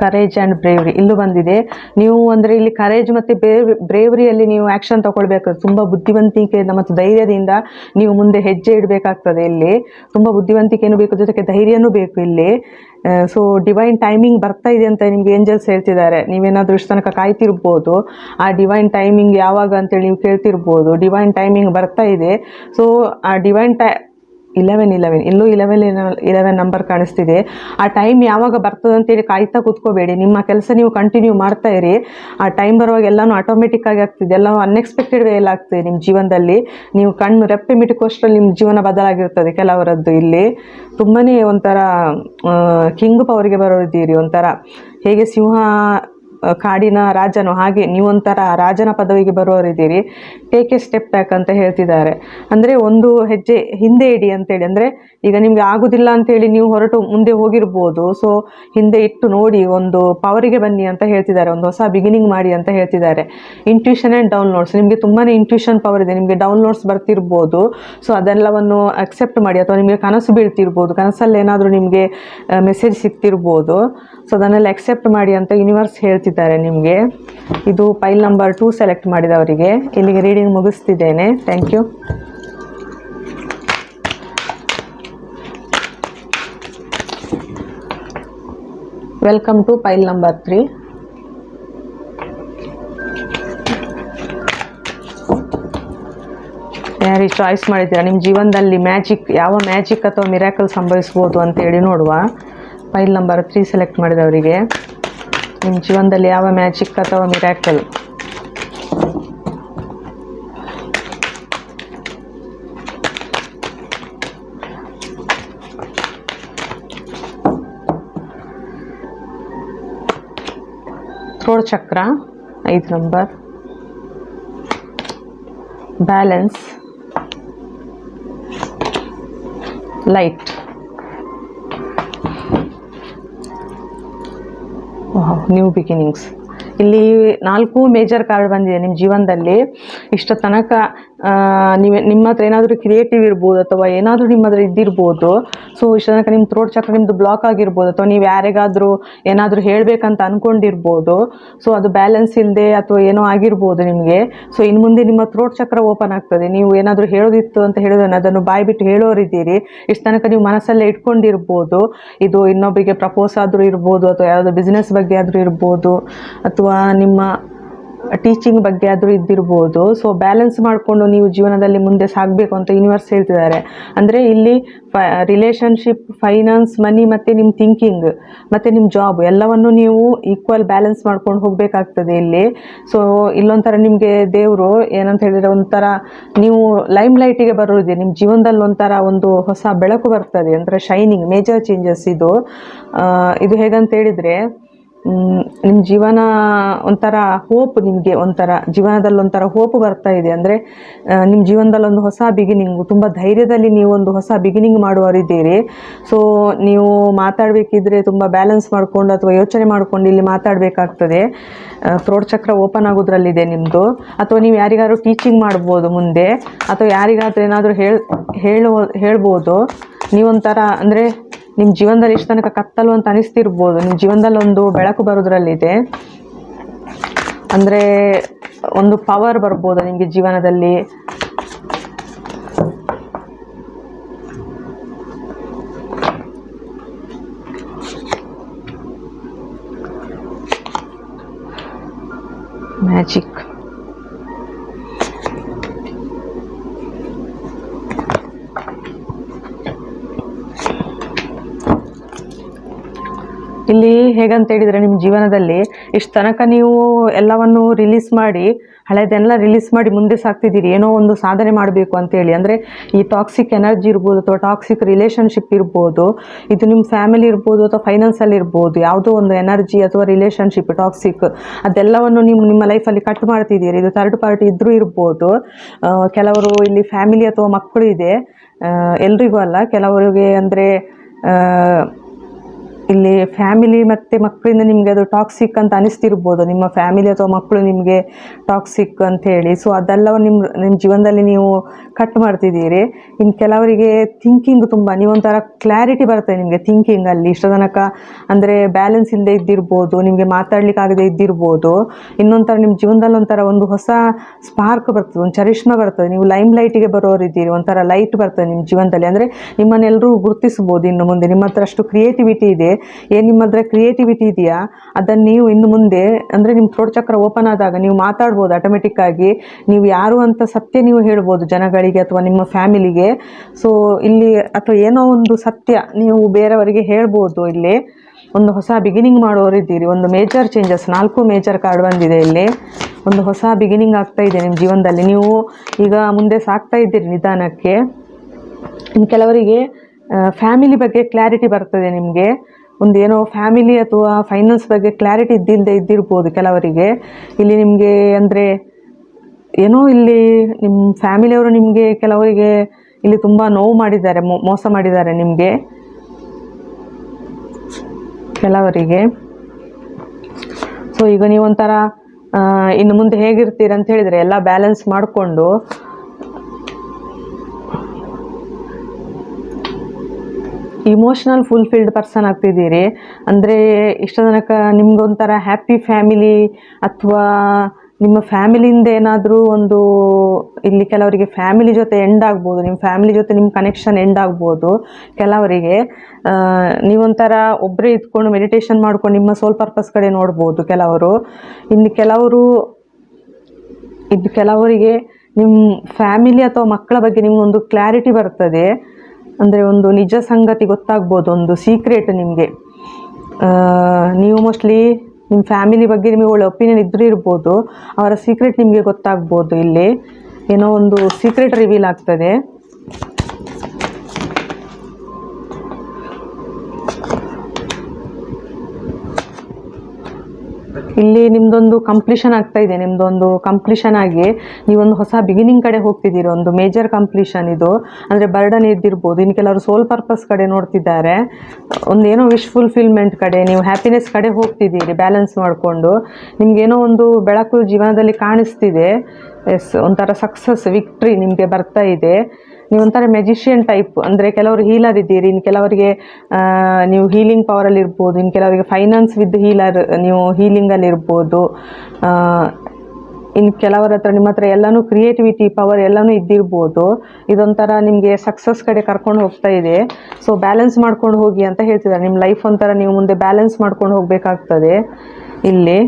[SPEAKER 1] courage and bravery ಇಲ್ಲೂ ಬಂದಿದೆ. ನೀವು ಅಂದರೆ ಇಲ್ಲಿ ಕರೇಜ್ ಮತ್ತು ಬ್ರೇವ್ ಬ್ರೇವ್ರಿಯಲ್ಲಿ ನೀವು ಆ್ಯಕ್ಷನ್ ತಗೊಳ್ಬೇಕಾದ್ರೆ ತುಂಬ ಬುದ್ಧಿವಂತಿಕೆಯಿಂದ ಮತ್ತು ಧೈರ್ಯದಿಂದ ನೀವು ಮುಂದೆ ಹೆಜ್ಜೆ ಇಡಬೇಕಾಗ್ತದೆ ಇಲ್ಲಿ. ತುಂಬ ಬುದ್ಧಿವಂತಿಕೆಯೂ ಬೇಕು, ಜೊತೆಗೆ ಧೈರ್ಯನೂ ಬೇಕು ಇಲ್ಲಿ. ಸೊ ಡಿವೈನ್ ಟೈಮಿಂಗ್ ಬರ್ತಾ ಇದೆ ಅಂತ ನಿಮ್ಗೆ ಏಂಜಲ್ಸ್ ಹೇಳ್ತಿದ್ದಾರೆ. ನೀವೇನಾದರೂ ಇಷ್ಟು ತನಕ ಕಾಯ್ತಿರ್ಬೋದು. ಆ ಡಿವೈನ್ ಟೈಮಿಂಗ್ ಯಾವಾಗ ಅಂತೇಳಿ ನೀವು ಕೇಳ್ತಿರ್ಬೋದು. ಡಿವೈನ್ ಟೈಮಿಂಗ್ ಬರ್ತಾ ಇದೆ. ಸೊ ಆ ಡಿವೈನ್ ಟೈ ಇಲೆವೆನ್ ಇಲೆವೆನ್ ಇಲ್ಲೂ ಇಲೆವೆನ್ ಇಲೆವೆನ್ ನಂಬರ್ ಕಾಣಿಸ್ತಿದೆ. ಆ ಟೈಮ್ ಯಾವಾಗ ಬರ್ತದೆ ಅಂತೇಳಿ ಕಾಯ್ತಾ ಕೂತ್ಕೋಬೇಡಿ. ನಿಮ್ಮ ಕೆಲಸ ನೀವು ಕಂಟಿನ್ಯೂ ಮಾಡ್ತಾ ಇರಿ. ಆ ಟೈಮ್ ಬರುವಾಗ ಎಲ್ಲನೂ ಆಟೋಮೆಟಿಕ್ ಆಗಿ ಆಗ್ತಿದೆ. ಎಲ್ಲ ಅನ್ಎಕ್ಸ್ಪೆಕ್ಟೆಡ್ ವೇ ಎಲ್ಲ ಆಗ್ತದೆ ನಿಮ್ಮ ಜೀವನದಲ್ಲಿ. ನೀವು ಕಣ್ಣು ರೆಪ್ಪೆ ಮಿಟುಕೋಷ್ಟರಲ್ಲಿ ನಿಮ್ಮ ಜೀವನ ಬದಲಾಗಿರ್ತದೆ ಕೆಲವರದ್ದು ಇಲ್ಲಿ. ತುಂಬಾ ಒಂಥರ ಕಿಂಗ್ ಪವರ್ಗೆ ಬರೋದಿದ್ದೀರಿ ಒಂಥರ. ಹೇಗೆ ಸಿಂಹ ಕಾಡಿನ ರಾಜನು ಹಾಗೆ ನೀವೊಂಥರ ರಾಜನ ಪದವಿಗೆ ಬರುವವರಿದ್ದೀರಿ. ಟೇಕ್ ಎ ಸ್ಟೆಪ್ ಬ್ಯಾಕ್ ಅಂತ ಹೇಳ್ತಿದ್ದಾರೆ. ಅಂದರೆ ಒಂದು ಹೆಜ್ಜೆ ಹಿಂದೆ ಇಡಿ ಅಂತೇಳಿ. ಅಂದರೆ ಈಗ ನಿಮಗೆ ಆಗುದಿಲ್ಲ ಅಂತೇಳಿ ನೀವು ಹೊರಟು ಮುಂದೆ ಹೋಗಿರ್ಬೋದು. ಸೊ ಹಿಂದೆ ಇಟ್ಟು ನೋಡಿ ಒಂದು ಪವರಿಗೆ ಬನ್ನಿ ಅಂತ ಹೇಳ್ತಿದ್ದಾರೆ. ಒಂದು ಹೊಸ ಬಿಗಿನಿಂಗ್ ಮಾಡಿ ಅಂತ ಹೇಳ್ತಿದ್ದಾರೆ. ಇಂಟ್ಯೂಷನ್ ಆ್ಯಂಡ್ ಡೌನ್ಲೋಡ್ಸ್ ನಿಮಗೆ ತುಂಬಾ ಇಂಟ್ಯೂಷನ್ ಪವರ್ ಇದೆ. ನಿಮಗೆ ಡೌನ್ಲೋಡ್ಸ್ ಬರ್ತಿರ್ಬೋದು. ಸೊ ಅದೆಲ್ಲವನ್ನು ಅಕ್ಸೆಪ್ಟ್ ಮಾಡಿ ಅಥವಾ ನಿಮಗೆ ಕನಸು ಬೀಳ್ತಿರ್ಬೋದು. ಕನಸಲ್ಲಿ ಏನಾದರೂ ನಿಮಗೆ ಮೆಸೇಜ್ ಸಿಗ್ತಿರ್ಬೋದು. ಸೊ ಅದನ್ನೆಲ್ಲ ಅಕ್ಸೆಪ್ಟ್ ಮಾಡಿ ಅಂತ ಯೂನಿವರ್ಸ್ ಹೇಳ್ತಿದ್ದಾರೆ. ನಿಮಗೆ. ಇದು ಫೈಲ್ ನಂಬರ್ ಟೂ ಸೆಲೆಕ್ಟ್ ಮಾಡಿದವರಿಗೆ. ಇಲ್ಲಿಗೆ reading ಮುಗಿಸ್ತಿದ್ದೇನೆ. Thank you welcome to pile number three ಯಾರು ಚಾಯ್ಸ್ ಮಾಡಿದ್ದೀರಾ? ನಿಮ್ಮ ಜೀವನದಲ್ಲಿ ಮ್ಯಾಜಿಕ್ ಯಾವ ಮ್ಯಾಜಿಕ್ ಅಥವಾ ಮಿರಾಕಲ್ ಸಂಭವಿಸ್ಬೋದು ಅಂತ ಹೇಳಿ ನೋಡುವ. ಫೈಲ್ ನಂಬರ್ ತ್ರೀ ಸೆಲೆಕ್ಟ್ ಮಾಡಿದವರಿಗೆ. ನಿಮ್ಮ ಜೀವನದಲ್ಲಿ ಯಾವ ಮ್ಯಾಜಿಕ್ ಅಥವಾ ಮಿರಾಕಲ್ ಥ್ರೋಡ್ ಚಕ್ರ ಐದು number balance light new beginnings ಇಲ್ಲಿ ನಾಲ್ಕು ಮೇಜರ್ ಕಾರ್ಡ್ ಬಂದಿದೆ ನಿಮ್ಮ ಜೀವನದಲ್ಲಿ. ಇಷ್ಟ ತನಕ ನೀವು ನಿಮ್ಮ ಹತ್ರ ಏನಾದರೂ ಕ್ರಿಯೇಟಿವ್ ಇರ್ಬೋದು ಅಥವಾ ಏನಾದರೂ ನಿಮ್ಮ ಹತ್ರ ಇದ್ದಿರ್ಬೋದು. ಸೊ ಇಷ್ಟ ತನಕ ನಿಮ್ಮ ಥ್ರೋಟ್ ಚಕ್ರ ನಿಮ್ಮದು ಬ್ಲಾಕ್ ಆಗಿರ್ಬೋದು, ಅಥವಾ ನೀವು ಯಾರಿಗಾದರೂ ಏನಾದರೂ ಹೇಳಬೇಕಂತ ಅಂದ್ಕೊಂಡಿರ್ಬೋದು ಸೊ ಅದು ಬ್ಯಾಲೆನ್ಸ್ ಇಲ್ಲದೆ ಅಥವಾ ಏನೋ ಆಗಿರ್ಬೋದು ನಿಮಗೆ. ಸೊ ಇನ್ನು ಮುಂದೆ ನಿಮ್ಮ ಥ್ರೋಟ್ ಚಕ್ರ ಓಪನ್ ಆಗ್ತದೆ. ನೀವು ಏನಾದರೂ ಹೇಳೋದಿತ್ತು ಅಂತ ಹೇಳಿದ್ರೆ ಅದನ್ನು ಬಾಯಿ ಬಿಟ್ಟು ಹೇಳೋರಿದ್ದೀರಿ. ಇಷ್ಟು ತನಕ ನೀವು ಮನಸ್ಸಲ್ಲೇ ಇಟ್ಕೊಂಡಿರ್ಬೋದು. ಇದು ಇನ್ನೊಬ್ಬರಿಗೆ ಪ್ರಪೋಸ್ ಆದರೂ ಇರ್ಬೋದು, ಅಥವಾ ಯಾವುದೋ ಬಿಸ್ನೆಸ್ ಬಗ್ಗೆ ಆದರೂ ಇರ್ಬೋದು, ಅಥವಾ ನಿಮ್ಮ ಟೀಚಿಂಗ್ ಬಗ್ಗೆ ಆದರೂ ಇದ್ದಿರ್ಬೋದು. ಸೊ ಬ್ಯಾಲೆನ್ಸ್ ಮಾಡಿಕೊಂಡು ನೀವು ಜೀವನದಲ್ಲಿ ಮುಂದೆ ಸಾಗಬೇಕು ಅಂತ ಯೂನಿವರ್ಸ್ ಹೇಳ್ತಿದ್ದಾರೆ. ಅಂದರೆ ಇಲ್ಲಿ ಫ ರಿಲೇಷನ್ಶಿಪ್ ಫೈನಾನ್ಸ್ ಮನಿ ಮತ್ತು ನಿಮ್ಮ ಥಿಂಕಿಂಗ್ ಮತ್ತು ನಿಮ್ಮ ಜಾಬ್ ಎಲ್ಲವನ್ನು ನೀವು ಈಕ್ವಲ್ ಬ್ಯಾಲೆನ್ಸ್ ಮಾಡ್ಕೊಂಡು ಹೋಗಬೇಕಾಗ್ತದೆ ಇಲ್ಲಿ. ಸೊ ಇಲ್ಲೊಂಥರ ನಿಮಗೆ ದೇವರು ಏನಂತ ಹೇಳಿದರೆ ಒಂಥರ ನೀವು ಲೈಮ್ ಲೈಟಿಗೆ ಬರೋದಿದೆ ನಿಮ್ಮ ಜೀವನದಲ್ಲಿ ಒಂಥರ ಒಂದು ಹೊಸ ಬೆಳಕು ಬರ್ತದೆ. ಅಂದರೆ ಶೈನಿಂಗ್ ಮೇಜರ್ ಚೇಂಜಸ್ ಇದು. ಇದು ಹೇಗಂತ ಹೇಳಿದರೆ ನಿಮ್ಮ ಜೀವನ ಒಂಥರ ಹೋಪ್ ನಿಮಗೆ ಒಂಥರ ಜೀವನದಲ್ಲಿ ಒಂಥರ ಹೋಪ್ ಬರ್ತಾ ಇದೆ. ಅಂದರೆ ನಿಮ್ಮ ಜೀವನದಲ್ಲಿ ಒಂದು ಹೊಸ ಬಿಗಿನಿಂಗು ತುಂಬ ಧೈರ್ಯದಲ್ಲಿ ನೀವು ಒಂದು ಹೊಸ ಬಿಗಿನಿಂಗ್ ಮಾಡುವವರಿದ್ದೀರಿ. ಸೊ ನೀವು ಮಾತಾಡಬೇಕಿದ್ರೆ ತುಂಬ ಬ್ಯಾಲೆನ್ಸ್ ಮಾಡಿಕೊಂಡು ಅಥವಾ ಯೋಚನೆ ಮಾಡಿಕೊಂಡು ಇಲ್ಲಿ ಮಾತಾಡಬೇಕಾಗ್ತದೆ. ಥ್ರೋಟ್ ಚಕ್ರ ಓಪನ್ ಆಗೋದ್ರಲ್ಲಿದೆ ನಿಮ್ಮದು ಅಥವಾ ನೀವು ಯಾರಿಗಾದ್ರೂ ಟೀಚಿಂಗ್ ಮಾಡ್ಬೋದು ಮುಂದೆ, ಅಥವಾ ಯಾರಿಗಾದ್ರೂ ಏನಾದರೂ ಹೇಳ, ಹೇಳುವ, ಹೇಳ್ಬೋದು. ನೀವೊಂಥರ, ಅಂದರೆ ನಿಮ್ಮ ಜೀವನದಲ್ಲಿ ಎಷ್ಟು ತನಕ ಕತ್ತಲು ಅಂತ ಅನಿಸ್ತಿರ್ಬೋದು. ನಿಮ್ಮ ಜೀವನದಲ್ಲಿ ಒಂದು ಬೆಳಕು ಬರೋದ್ರಲ್ಲಿದೆ. ಅಂದ್ರೆ ಒಂದು ಪವರ್ ಬರ್ಬೋದು ನಿಮಗೆ ಜೀವನದಲ್ಲಿ ಮ್ಯಾಜಿಕ್ ಇಲ್ಲಿ ಹೇಗಂತ ಹೇಳಿದರೆ ನಿಮ್ಮ ಜೀವನದಲ್ಲಿ ಇಷ್ಟು ತನಕ ನೀವು ಎಲ್ಲವನ್ನು ರಿಲೀಸ್ ಮಾಡಿ, ಹಳೆದೆಲ್ಲ ರಿಲೀಸ್ ಮಾಡಿ ಮುಂದೆ ಸಾಕ್ತಿದ್ದೀರಿ, ಏನೋ ಒಂದು ಸಾಧನೆ ಮಾಡಬೇಕು ಅಂತೇಳಿ ಅಂದರೆ ಈ ಟಾಕ್ಸಿಕ್ ಎನರ್ಜಿ ಇರ್ಬೋದು ಅಥವಾ ಟಾಕ್ಸಿಕ್ ರಿಲೇಷನ್ಶಿಪ್ ಇರ್ಬೋದು, ಇದು ನಿಮ್ಮ ಫ್ಯಾಮಿಲಿ ಇರ್ಬೋದು ಅಥವಾ ಫೈನಾನ್ಸಲ್ಲಿ ಇರ್ಬೋದು, ಯಾವುದೋ ಒಂದು ಎನರ್ಜಿ ಅಥವಾ ರಿಲೇಷನ್ಶಿಪ್ ಟಾಕ್ಸಿಕ್ ಅದೆಲ್ಲವನ್ನು ನೀವು ನಿಮ್ಮ ಲೈಫಲ್ಲಿ ಕಟ್ ಮಾಡ್ತಿದ್ದೀರಿ. ಇದು ಥರ್ಡ್ ಪಾರ್ಟಿ ಇದ್ದರೂ ಇರ್ಬೋದು ಕೆಲವರು ಇಲ್ಲಿ ಫ್ಯಾಮಿಲಿ ಅಥವಾ ಮಕ್ಕಳು ಇದೆ ಎಲ್ರಿಗೂ ಅಲ್ಲ, ಕೆಲವರಿಗೆ ಅಂದರೆ ಇಲ್ಲಿ ಫ್ಯಾಮಿಲಿ ಮತ್ತು ಮಕ್ಕಳಿಂದ ನಿಮಗೆ ಅದು ಟಾಕ್ಸಿಕ್ ಅಂತ ಅನಿಸ್ತಿರ್ಬೋದು. ನಿಮ್ಮ ಫ್ಯಾಮಿಲಿ ಅಥವಾ ಮಕ್ಕಳು ನಿಮಗೆ ಟಾಕ್ಸಿಕ್ ಅಂತ ಹೇಳಿ. ಸೊ ಅದೆಲ್ಲವ ನಿಮ್ಮ ನಿಮ್ಮ ಜೀವನದಲ್ಲಿ ನೀವು ಕಟ್ ಮಾಡ್ತಿದ್ದೀರಿ. ಇನ್ನು ಕೆಲವರಿಗೆ ಥಿಂಕಿಂಗ್ ತುಂಬ ನೀವೊಂಥರ ಕ್ಲಾರಿಟಿ ಬರ್ತದೆ ನಿಮಗೆ ಥಿಂಕಿಂಗಲ್ಲಿ ಇಷ್ಟ ತನಕ ಅಂದರೆ ಬ್ಯಾಲೆನ್ಸ್ ಇಲ್ಲದೆ ಇದ್ದಿರ್ಬೋದು, ನಿಮಗೆ ಮಾತಾಡ್ಲಿಕ್ಕಾಗದೆ ಇದ್ದಿರ್ಬೋದು. ಇನ್ನೊಂಥರ ನಿಮ್ಮ ಜೀವನದಲ್ಲಿ ಒಂಥರ ಒಂದು ಹೊಸ ಸ್ಪಾರ್ಕ್ ಬರ್ತದೆ, ಒಂದು ಚರಿಷ್ಮಾ ಬರ್ತದೆ. ನೀವು ಲೈಮ್ ಲೈಟಿಗೆ ಬರೋರಿದ್ದೀರಿ ಒಂಥರ ಲೈಟ್ ಬರ್ತದೆ ನಿಮ್ಮ ಜೀವನದಲ್ಲಿ. ಅಂದರೆ ನಿಮ್ಮನ್ನೆಲ್ಲರೂ ಗುರುತಿಸ್ಬೋದು ಇನ್ನು ಮುಂದೆ. ನಿಮ್ಮ ಹತ್ರ ಅಷ್ಟು ಕ್ರಿಯೇಟಿವಿಟಿ ಇದೆ. ಏನು ನಿಮ್ಮ ಹತ್ರ ಕ್ರಿಯೇಟಿವಿಟಿ ಇದೆಯಾ? ಅದನ್ನು ನೀವು ಇನ್ನು ಮುಂದೆ, ಅಂದರೆ ನಿಮ್ಮ ಥ್ರೋಟ್ ಚಕ್ರ ಓಪನ್ ಆದಾಗ ನೀವು ಮಾತಾಡ್ಬೋದು ಆಟೋಮೆಟಿಕ್ಕಾಗಿ ನೀವು ಯಾರು ಅಂತ ಸತ್ಯ ನೀವು ಹೇಳ್ಬೋದು ಜನಗಳಿಗೆ ಅಥವಾ ನಿಮ್ಮ ಫ್ಯಾಮಿಲಿಗೆ ಸೊ ಇಲ್ಲಿ ಅಥವಾ ಏನೋ ಒಂದು ಸತ್ಯ ನೀವು ಬೇರೆಯವರಿಗೆ ಹೇಳ್ಬೋದು ಇಲ್ಲಿ. ಒಂದು ಹೊಸ ಬಿಗಿನಿಂಗ್ ಮಾಡೋರಿದ್ದೀರಿ ಒಂದು ಮೇಜರ್ ಚೇಂಜಸ್ ನಾಲ್ಕು ಮೇಜರ್ ಕಾರ್ಡ್ ಬಂದಿದೆ ಇಲ್ಲಿ. ಒಂದು ಹೊಸ ಬಿಗಿನಿಂಗ್ ಆಗ್ತಾ ಇದೆ ನಿಮ್ಮ ಜೀವನದಲ್ಲಿ. ನೀವು ಈಗ ಮುಂದೆ ಸಾಕ್ತಾ ಇದ್ದೀರಿ ನಿಧಾನಕ್ಕೆ. ಇನ್ನು ಕೆಲವರಿಗೆ ಫ್ಯಾಮಿಲಿ ಬಗ್ಗೆ ಕ್ಲಾರಿಟಿ ಬರ್ತದೆ ನಿಮಗೆ. ಒಂದು ಏನೋ ಫ್ಯಾಮಿಲಿ ಅಥವಾ ಫೈನಾನ್ಸ್ ಬಗ್ಗೆ ಕ್ಲಾರಿಟಿ ಇದ್ದಿಲ್ಲದೆ ಇದ್ದಿರ್ಬೋದು ಕೆಲವರಿಗೆ. ಇಲ್ಲಿ ನಿಮಗೆ ಅಂದರೆ ಏನೋ ಇಲ್ಲಿ ನಿಮ್ಮ ಫ್ಯಾಮಿಲಿಯವರು ನಿಮಗೆ ಕೆಲವರಿಗೆ ಇಲ್ಲಿ ತುಂಬ ನೋವು ಮಾಡಿದ್ದಾರೆ ಮೋಸ ಮಾಡಿದ್ದಾರೆ ನಿಮಗೆ. ಕೆಲವರಿಗೆ. ಸೊ ಈಗ ನೀವೊಂಥರ ಇನ್ನು ಮುಂದೆ ಹೇಗಿರ್ತೀರ ಅಂತ ಹೇಳಿದರೆ ಎಲ್ಲ ಬ್ಯಾಲೆನ್ಸ್ ಮಾಡಿಕೊಂಡು ಇಮೋಷ್ನಲ್ ಫುಲ್ಫಿಲ್ಡ್ ಪರ್ಸನ್ ಆಗ್ತಿದ್ದೀರಿ. ಅಂದರೆ ಇಷ್ಟು ತನಕ ನಿಮ್ಗೊಂಥರ ಹ್ಯಾಪಿ ಫ್ಯಾಮಿಲಿ ಅಥವಾ ನಿಮ್ಮ ಫ್ಯಾಮಿಲಿಯಿಂದ ಏನಾದರೂ ಒಂದು ಇಲ್ಲಿ ಕೆಲವರಿಗೆ ಫ್ಯಾಮಿಲಿ ಜೊತೆ ಎಂಡ್ ಆಗ್ಬೋದು ನಿಮ್ಮ ಫ್ಯಾಮಿಲಿ ಜೊತೆ ನಿಮ್ಮ ಕನೆಕ್ಷನ್ ಎಂಡ್ ಆಗ್ಬೋದು ಕೆಲವರಿಗೆ. ನೀವೊಂಥರ ಒಬ್ಬರೇ ಇದ್ಕೊಂಡು ಮೆಡಿಟೇಷನ್ ಮಾಡ್ಕೊಂಡು ನಿಮ್ಮ ಸೋಲ್ ಪರ್ಪಸ್ ಕಡೆ ನೋಡ್ಬೋದು ಕೆಲವರು. ಇನ್ನು ಕೆಲವರು ಇದು ಕೆಲವರಿಗೆ ನಿಮ್ಮ ಫ್ಯಾಮಿಲಿ ಅಥವಾ ಮಕ್ಕಳ ಬಗ್ಗೆ ನಿಮಗೊಂದು ಕ್ಲಾರಿಟಿ ಬರ್ತದೆ. ಅಂದರೆ ಒಂದು ನಿಜ ಸಂಗತಿ ಗೊತ್ತಾಗ್ಬೋದು, ಒಂದು ಸೀಕ್ರೆಟ್ ನಿಮಗೆ. ನೀವು ಮೋಸ್ಟ್ಲಿ ನಿಮ್ಮ ಫ್ಯಾಮಿಲಿ ಬಗ್ಗೆ ನಿಮಗೆ ಒಳ್ಳೆ ಒಪಿನಿಯನ್ ಇದ್ದರೂ ಇರ್ಬೋದು, ಅವರ ಸೀಕ್ರೆಟ್ ನಿಮಗೆ ಗೊತ್ತಾಗ್ಬೋದು ಇಲ್ಲಿ. ಏನೋ ಒಂದು ಸೀಕ್ರೆಟ್ ರಿವೀಲ್ ಆಗ್ತದೆ. ಇಲ್ಲಿ ನಿಮ್ದೊಂದು ಕಂಪ್ಲೀಷನ್ ಆಗ್ತಾ ಇದೆ. ನಿಮ್ದೊಂದು ಕಂಪ್ಲೀಷನ್ ಆಗಿ ನೀವೊಂದು ಹೊಸ ಬಿಗಿನಿಂಗ್ ಕಡೆ ಹೋಗ್ತಿದ್ದೀರಿ. ಒಂದು ಮೇಜರ್ ಕಂಪ್ಲೀಷನ್ ಇದು. ಅಂದರೆ ಬರ್ಡನ್ ಇದ್ದಿರ್ಬೋದು ಇನ್ನು ಕೆಲವರು ಸೋಲ್ ಪರ್ಪಸ್ ಕಡೆ ನೋಡ್ತಿದ್ದಾರೆ. ಒಂದು ಏನೋ ವಿಶ್ ಫುಲ್ಫಿಲ್ಮೆಂಟ್ ಕಡೆ, ನೀವು ಹ್ಯಾಪಿನೆಸ್ ಕಡೆ ಹೋಗ್ತಿದ್ದೀರಿ ಬ್ಯಾಲೆನ್ಸ್ ಮಾಡಿಕೊಂಡು. ನಿಮ್ಗೇನೋ ಒಂದು ಬೆಳಕು ಜೀವನದಲ್ಲಿ ಕಾಣಿಸ್ತಿದೆ. ಎಸ್ ಒಂಥರ ಸಕ್ಸಸ್ ವಿಕ್ಟ್ರಿ ನಿಮಗೆ ಬರ್ತಾ ಇದೆ. ನೀವು ಒಂಥರ ಮೆಜಿಷಿಯನ್ ಟೈಪ್ ಅಂದರೆ ಕೆಲವರು ಹೀಲರ್ ಇದ್ದೀರಿ ಇನ್ನು ಕೆಲವರಿಗೆ ನೀವು ಹೀಲಿಂಗ್ ಪವರಲ್ಲಿ ಇರ್ಬೋದು ಇನ್ನು ಕೆಲವರಿಗೆ ಫೈನಾನ್ಸ್ ವಿತ್ ಹೀಲರ್ ನೀವು ಹೀಲಿಂಗಲ್ಲಿ ಇರ್ಬೋದು ಇನ್ನು ಕೆಲವರ ಹತ್ರ ನಿಮ್ಮ ಹತ್ರ ಎಲ್ಲನೂ ಕ್ರಿಯೇಟಿವಿಟಿ ಪವರ್ ಎಲ್ಲನೂ ಇದ್ದಿರ್ಬೋದು, ಇದೊಂಥರ ನಿಮಗೆ ಸಕ್ಸಸ್ ಕಡೆ ಕರ್ಕೊಂಡು ಹೋಗ್ತಾ ಇದೆ. ಸೊ ಬ್ಯಾಲೆನ್ಸ್ ಮಾಡ್ಕೊಂಡು ಹೋಗಿ ಅಂತ ಹೇಳ್ತಿದ್ದಾರೆ. ನಿಮ್ಮ ಲೈಫ್ ಒಂಥರ ನೀವು ಮುಂದೆ ಬ್ಯಾಲೆನ್ಸ್ ಮಾಡ್ಕೊಂಡು ಹೋಗಬೇಕಾಗ್ತದೆ. ಇಲ್ಲಿ.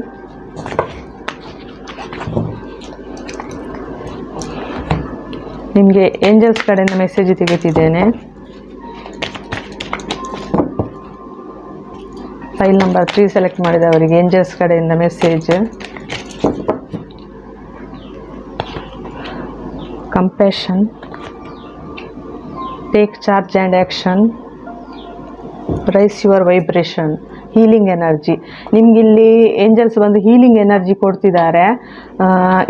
[SPEAKER 1] ನಿಮಗೆ ಏಂಜಲ್ಸ್ ಕಡೆಯಿಂದ ಮೆಸೇಜ್ ತೆಗಿತಿದ್ದೇನೆ. ಫೈಲ್ ನಂಬರ್ ತ್ರೀ ಸೆಲೆಕ್ಟ್ ಮಾಡಿದವರಿಗೆ ಏಂಜಲ್ಸ್ ಕಡೆಯಿಂದ message compassion take charge and action rise your vibration healing energy ನಿಮ್ಗೆ ಇಲ್ಲಿ ಏಂಜಲ್ಸ್ ಬಂದು ಹೀಲಿಂಗ್ ಎನರ್ಜಿ ಕೊಡ್ತಿದ್ದಾರೆ.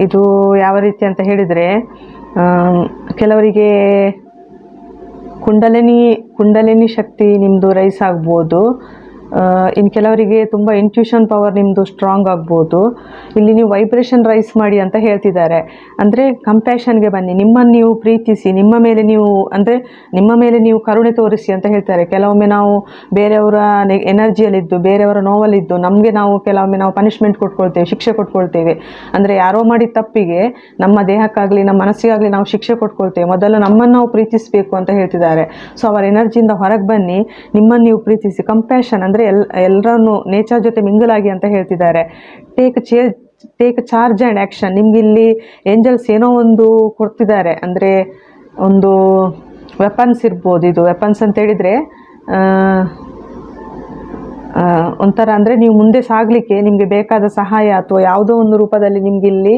[SPEAKER 1] ಇದು ಯಾವ ರೀತಿ ಅಂತ ಹೇಳಿದರೆ ಕೆಲವರಿಗೆ ಕುಂಡಲಿನಿ ಕುಂಡಲಿನಿ ಶಕ್ತಿ ನಿಮ್ಮದು ರೈಸ್ ಆಗ್ಬೋದು. ಇನ್ನು ಕೆಲವರಿಗೆ ತುಂಬ ಇಂಟ್ಯೂಷನ್ ಪವರ್ ನಿಮ್ಮದು ಸ್ಟ್ರಾಂಗ್ ಆಗ್ಬೋದು. ಇಲ್ಲಿ ನೀವು ವೈಬ್ರೇಷನ್ ರೈಸ್ ಮಾಡಿ ಅಂತ ಹೇಳ್ತಿದ್ದಾರೆ. ಅಂದರೆ ಕಂಪ್ಯಾಷನ್ಗೆ ಬನ್ನಿ. ನಿಮ್ಮನ್ನು ನೀವು ಪ್ರೀತಿಸಿ, ನಿಮ್ಮ ಮೇಲೆ ನೀವು, ಅಂದರೆ ನಿಮ್ಮ ಮೇಲೆ ನೀವು ಕರುಣೆ ತೋರಿಸಿ ಅಂತ ಹೇಳ್ತಾರೆ. ಕೆಲವೊಮ್ಮೆ ನಾವು ಬೇರೆಯವರ ಎನರ್ಜಿಯಲ್ಲಿದ್ದು ಬೇರೆಯವರ ನೋವಲ್ಲಿದ್ದು, ನಮಗೆ ನಾವು ಕೆಲವೊಮ್ಮೆ ನಾವು ಪನಿಷ್ಮೆಂಟ್ ಕೊಟ್ಕೊಳ್ತೇವೆ, ಶಿಕ್ಷೆ ಕೊಟ್ಕೊಳ್ತೇವೆ. ಅಂದರೆ ಯಾರೋ ಮಾಡಿದ ತಪ್ಪಿಗೆ ನಮ್ಮ ದೇಹಕ್ಕಾಗಲಿ, ನಮ್ಮ ಮನಸ್ಸಿಗಾಗಲಿ ನಾವು ಶಿಕ್ಷೆ ಕೊಟ್ಕೊಳ್ತೇವೆ. ಮೊದಲು ನಮ್ಮನ್ನು ನಾವು ಪ್ರೀತಿಸಬೇಕು ಅಂತ ಹೇಳ್ತಿದ್ದಾರೆ. ಸೊ ಅವರ ಎನರ್ಜಿಯಿಂದ ಹೊರಗೆ ಬನ್ನಿ. ನಿಮ್ಮನ್ನು ನೀವು ಪ್ರೀತಿಸಿ. ಕಂಪ್ಯಾಷನ್ ಅಂದರೆ ಎಲ್ ಎಲ್ಲರನ್ನು ನೇಚರ್ ಜೊತೆ ಮಿಂಗಲಾಗಿ ಅಂತ ಹೇಳ್ತಿದ್ದಾರೆ. ಟೇಕ್ ಚೇ ಟೇಕ್ ಚಾರ್ಜ್ ಆ್ಯಂಡ್ ಆ್ಯಕ್ಷನ್ ನಿಮ್ಗೆ ಇಲ್ಲಿ ಏಂಜಲ್ಸ್ ಏನೋ ಒಂದು ಕೊಡ್ತಿದ್ದಾರೆ. ಅಂದರೆ ಒಂದು ವೆಪನ್ಸ್ ಇರ್ಬೋದು ಇದು. ವೆಪನ್ಸ್ ಅಂತ ಹೇಳಿದರೆ ಒಂಥರ ಅಂದರೆ ನೀವು ಮುಂದೆ ಸಾಗಲಿಕ್ಕೆ ನಿಮಗೆ ಬೇಕಾದ ಸಹಾಯ ಅಥವಾ ಯಾವುದೋ ಒಂದು ರೂಪದಲ್ಲಿ ನಿಮ್ಗೆ ಇಲ್ಲಿ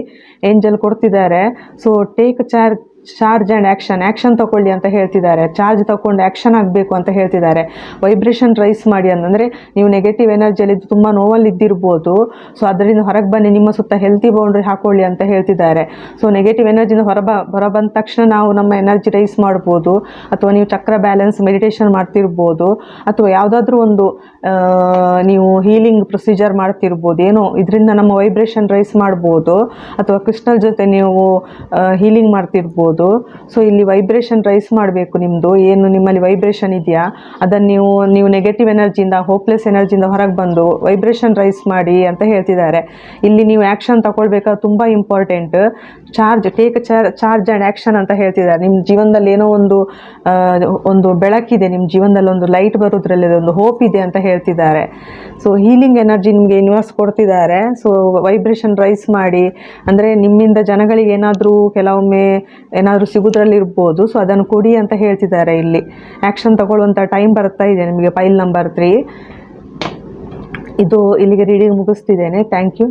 [SPEAKER 1] ಏಂಜಲ್ ಕೊಡ್ತಿದ್ದಾರೆ. So take charge charge and action action ತೊಗೊಳ್ಳಿ ಅಂತ ಹೇಳ್ತಿದ್ದಾರೆ. ಚಾರ್ಜ್ ತಗೊಂಡು ಆ್ಯಕ್ಷನ್ ಆಗಬೇಕು ಅಂತ ಹೇಳ್ತಿದ್ದಾರೆ. ವೈಬ್ರೇಷನ್ ರೈಸ್ ಮಾಡಿ ಅಂತಂದರೆ ನೀವು ನೆಗೆಟಿವ್ ಎನರ್ಜಿಯಲ್ಲಿ ತುಂಬ ನೋವಲ್ಲಿ ಇದ್ದಿರ್ಬೋದು ಸೊ ಅದರಿಂದ ಹೊರಗೆ ಬನ್ನಿ, ನಿಮ್ಮ ಸುತ್ತ ಹೆಲ್ತಿ ಬೌಂಡ್ರಿ ಹಾಕೊಳ್ಳಿ ಅಂತ ಹೇಳ್ತಿದ್ದಾರೆ. ಸೊ ನೆಗೆಟಿವ್ ಎನರ್ಜಿಯಿಂದ ಹೊರ ಬಂದ ತಕ್ಷಣ ನಾವು ನಮ್ಮ ಎನರ್ಜಿ ರೈಸ್ ಮಾಡ್ಬೋದು. ಅಥವಾ ನೀವು ಚಕ್ರ ಬ್ಯಾಲೆನ್ಸ್ ಮೆಡಿಟೇಷನ್ ಮಾಡ್ತಿರ್ಬೋದು. ಅಥವಾ ಯಾವುದಾದ್ರೂ ಒಂದು ನೀವು ಹೀಲಿಂಗ್ ಪ್ರೊಸೀಜರ್ ಮಾಡ್ತಿರ್ಬೋದು. ಏನೋ ಇದರಿಂದ ನಮ್ಮ ವೈಬ್ರೇಷನ್ ರೈಸ್ ಮಾಡ್ಬೋದು. ಅಥವಾ ಕ್ರಿಸ್ಟಲ್ ಜೊತೆ ನೀವು ಹೀಲಿಂಗ್ ಮಾಡ್ತಿರ್ಬೋದು. ಸೊ ಇಲ್ಲಿ ವೈಬ್ರೇಷನ್ ರೈಸ್ ಮಾಡಬೇಕು ನಿಮ್ಮದು ಏನು ನಿಮ್ಮಲ್ಲಿ ವೈಬ್ರೇಷನ್ ಇದೆಯಾ? ಅದನ್ನು ನೀವು ನೀವು ನೆಗೆಟಿವ್ ಎನರ್ಜಿಯಿಂದ ಹೋಪ್ಲೆಸ್ ಎನರ್ಜಿಯಿಂದ ಹೊರಗೆ ಬಂದು ವೈಬ್ರೇಷನ್ ರೈಸ್ ಮಾಡಿ ಅಂತ ಹೇಳ್ತಿದ್ದಾರೆ. ಇಲ್ಲಿ ನೀವು ಆ್ಯಕ್ಷನ್ ತಗೊಳ್ಬೇಕಾದ್ರೆ ತುಂಬ ಇಂಪಾರ್ಟೆಂಟ್ ಚಾರ್ಜ್ ಟೇಕ್ ಚಾರ್ ಚಾರ್ಜ್ ಆ್ಯಂಡ್ ಆ್ಯಕ್ಷನ್ ಅಂತ ಹೇಳ್ತಿದ್ದಾರೆ. ನಿಮ್ಮ ಜೀವನದಲ್ಲಿ ಏನೋ ಒಂದು ಒಂದು ಬೆಳಕಿದೆ ನಿಮ್ಮ ಜೀವನದಲ್ಲಿ ಒಂದು ಲೈಟ್ ಬರೋದ್ರಲ್ಲಿ ಒಂದು ಹೋಪ್ ಇದೆ ಅಂತ ಹೇಳ್ತಿದ್ದಾರೆ. ಸೊ ಹೀಲಿಂಗ್ ಎನರ್ಜಿ ನಿಮಗೆ ಯೂನಿವರ್ಸ್ ಕೊಡ್ತಿದ್ದಾರೆ. ಸೊ ವೈಬ್ರೇಷನ್ ರೈಸ್ ಮಾಡಿ, ಅಂದರೆ ನಿಮ್ಮಿಂದ ಜನಗಳಿಗೆ ಏನಾದರೂ ಕೆಲವೊಮ್ಮೆ ಏನಾದರೂ ಸಿಗೋದ್ರಲ್ಲಿ ಇರ್ಬೋದು. ಸೊ ಅದನ್ನು ಕೊಡಿ ಅಂತ ಹೇಳ್ತಿದ್ದಾರೆ ಇಲ್ಲಿ. ಆ್ಯಕ್ಷನ್ ತಗೊಳ್ಳುವಂಥ ಟೈಮ್ ಬರ್ತಾ ಇದೆ ನಿಮಗೆ. ಫೈಲ್ ನಂಬರ್ ತ್ರೀ ಇದು ಇಲ್ಲಿಗೆ ರೀಡಿಂಗ್ ಮುಗಿಸ್ತಿದ್ದೇನೆ. Thank you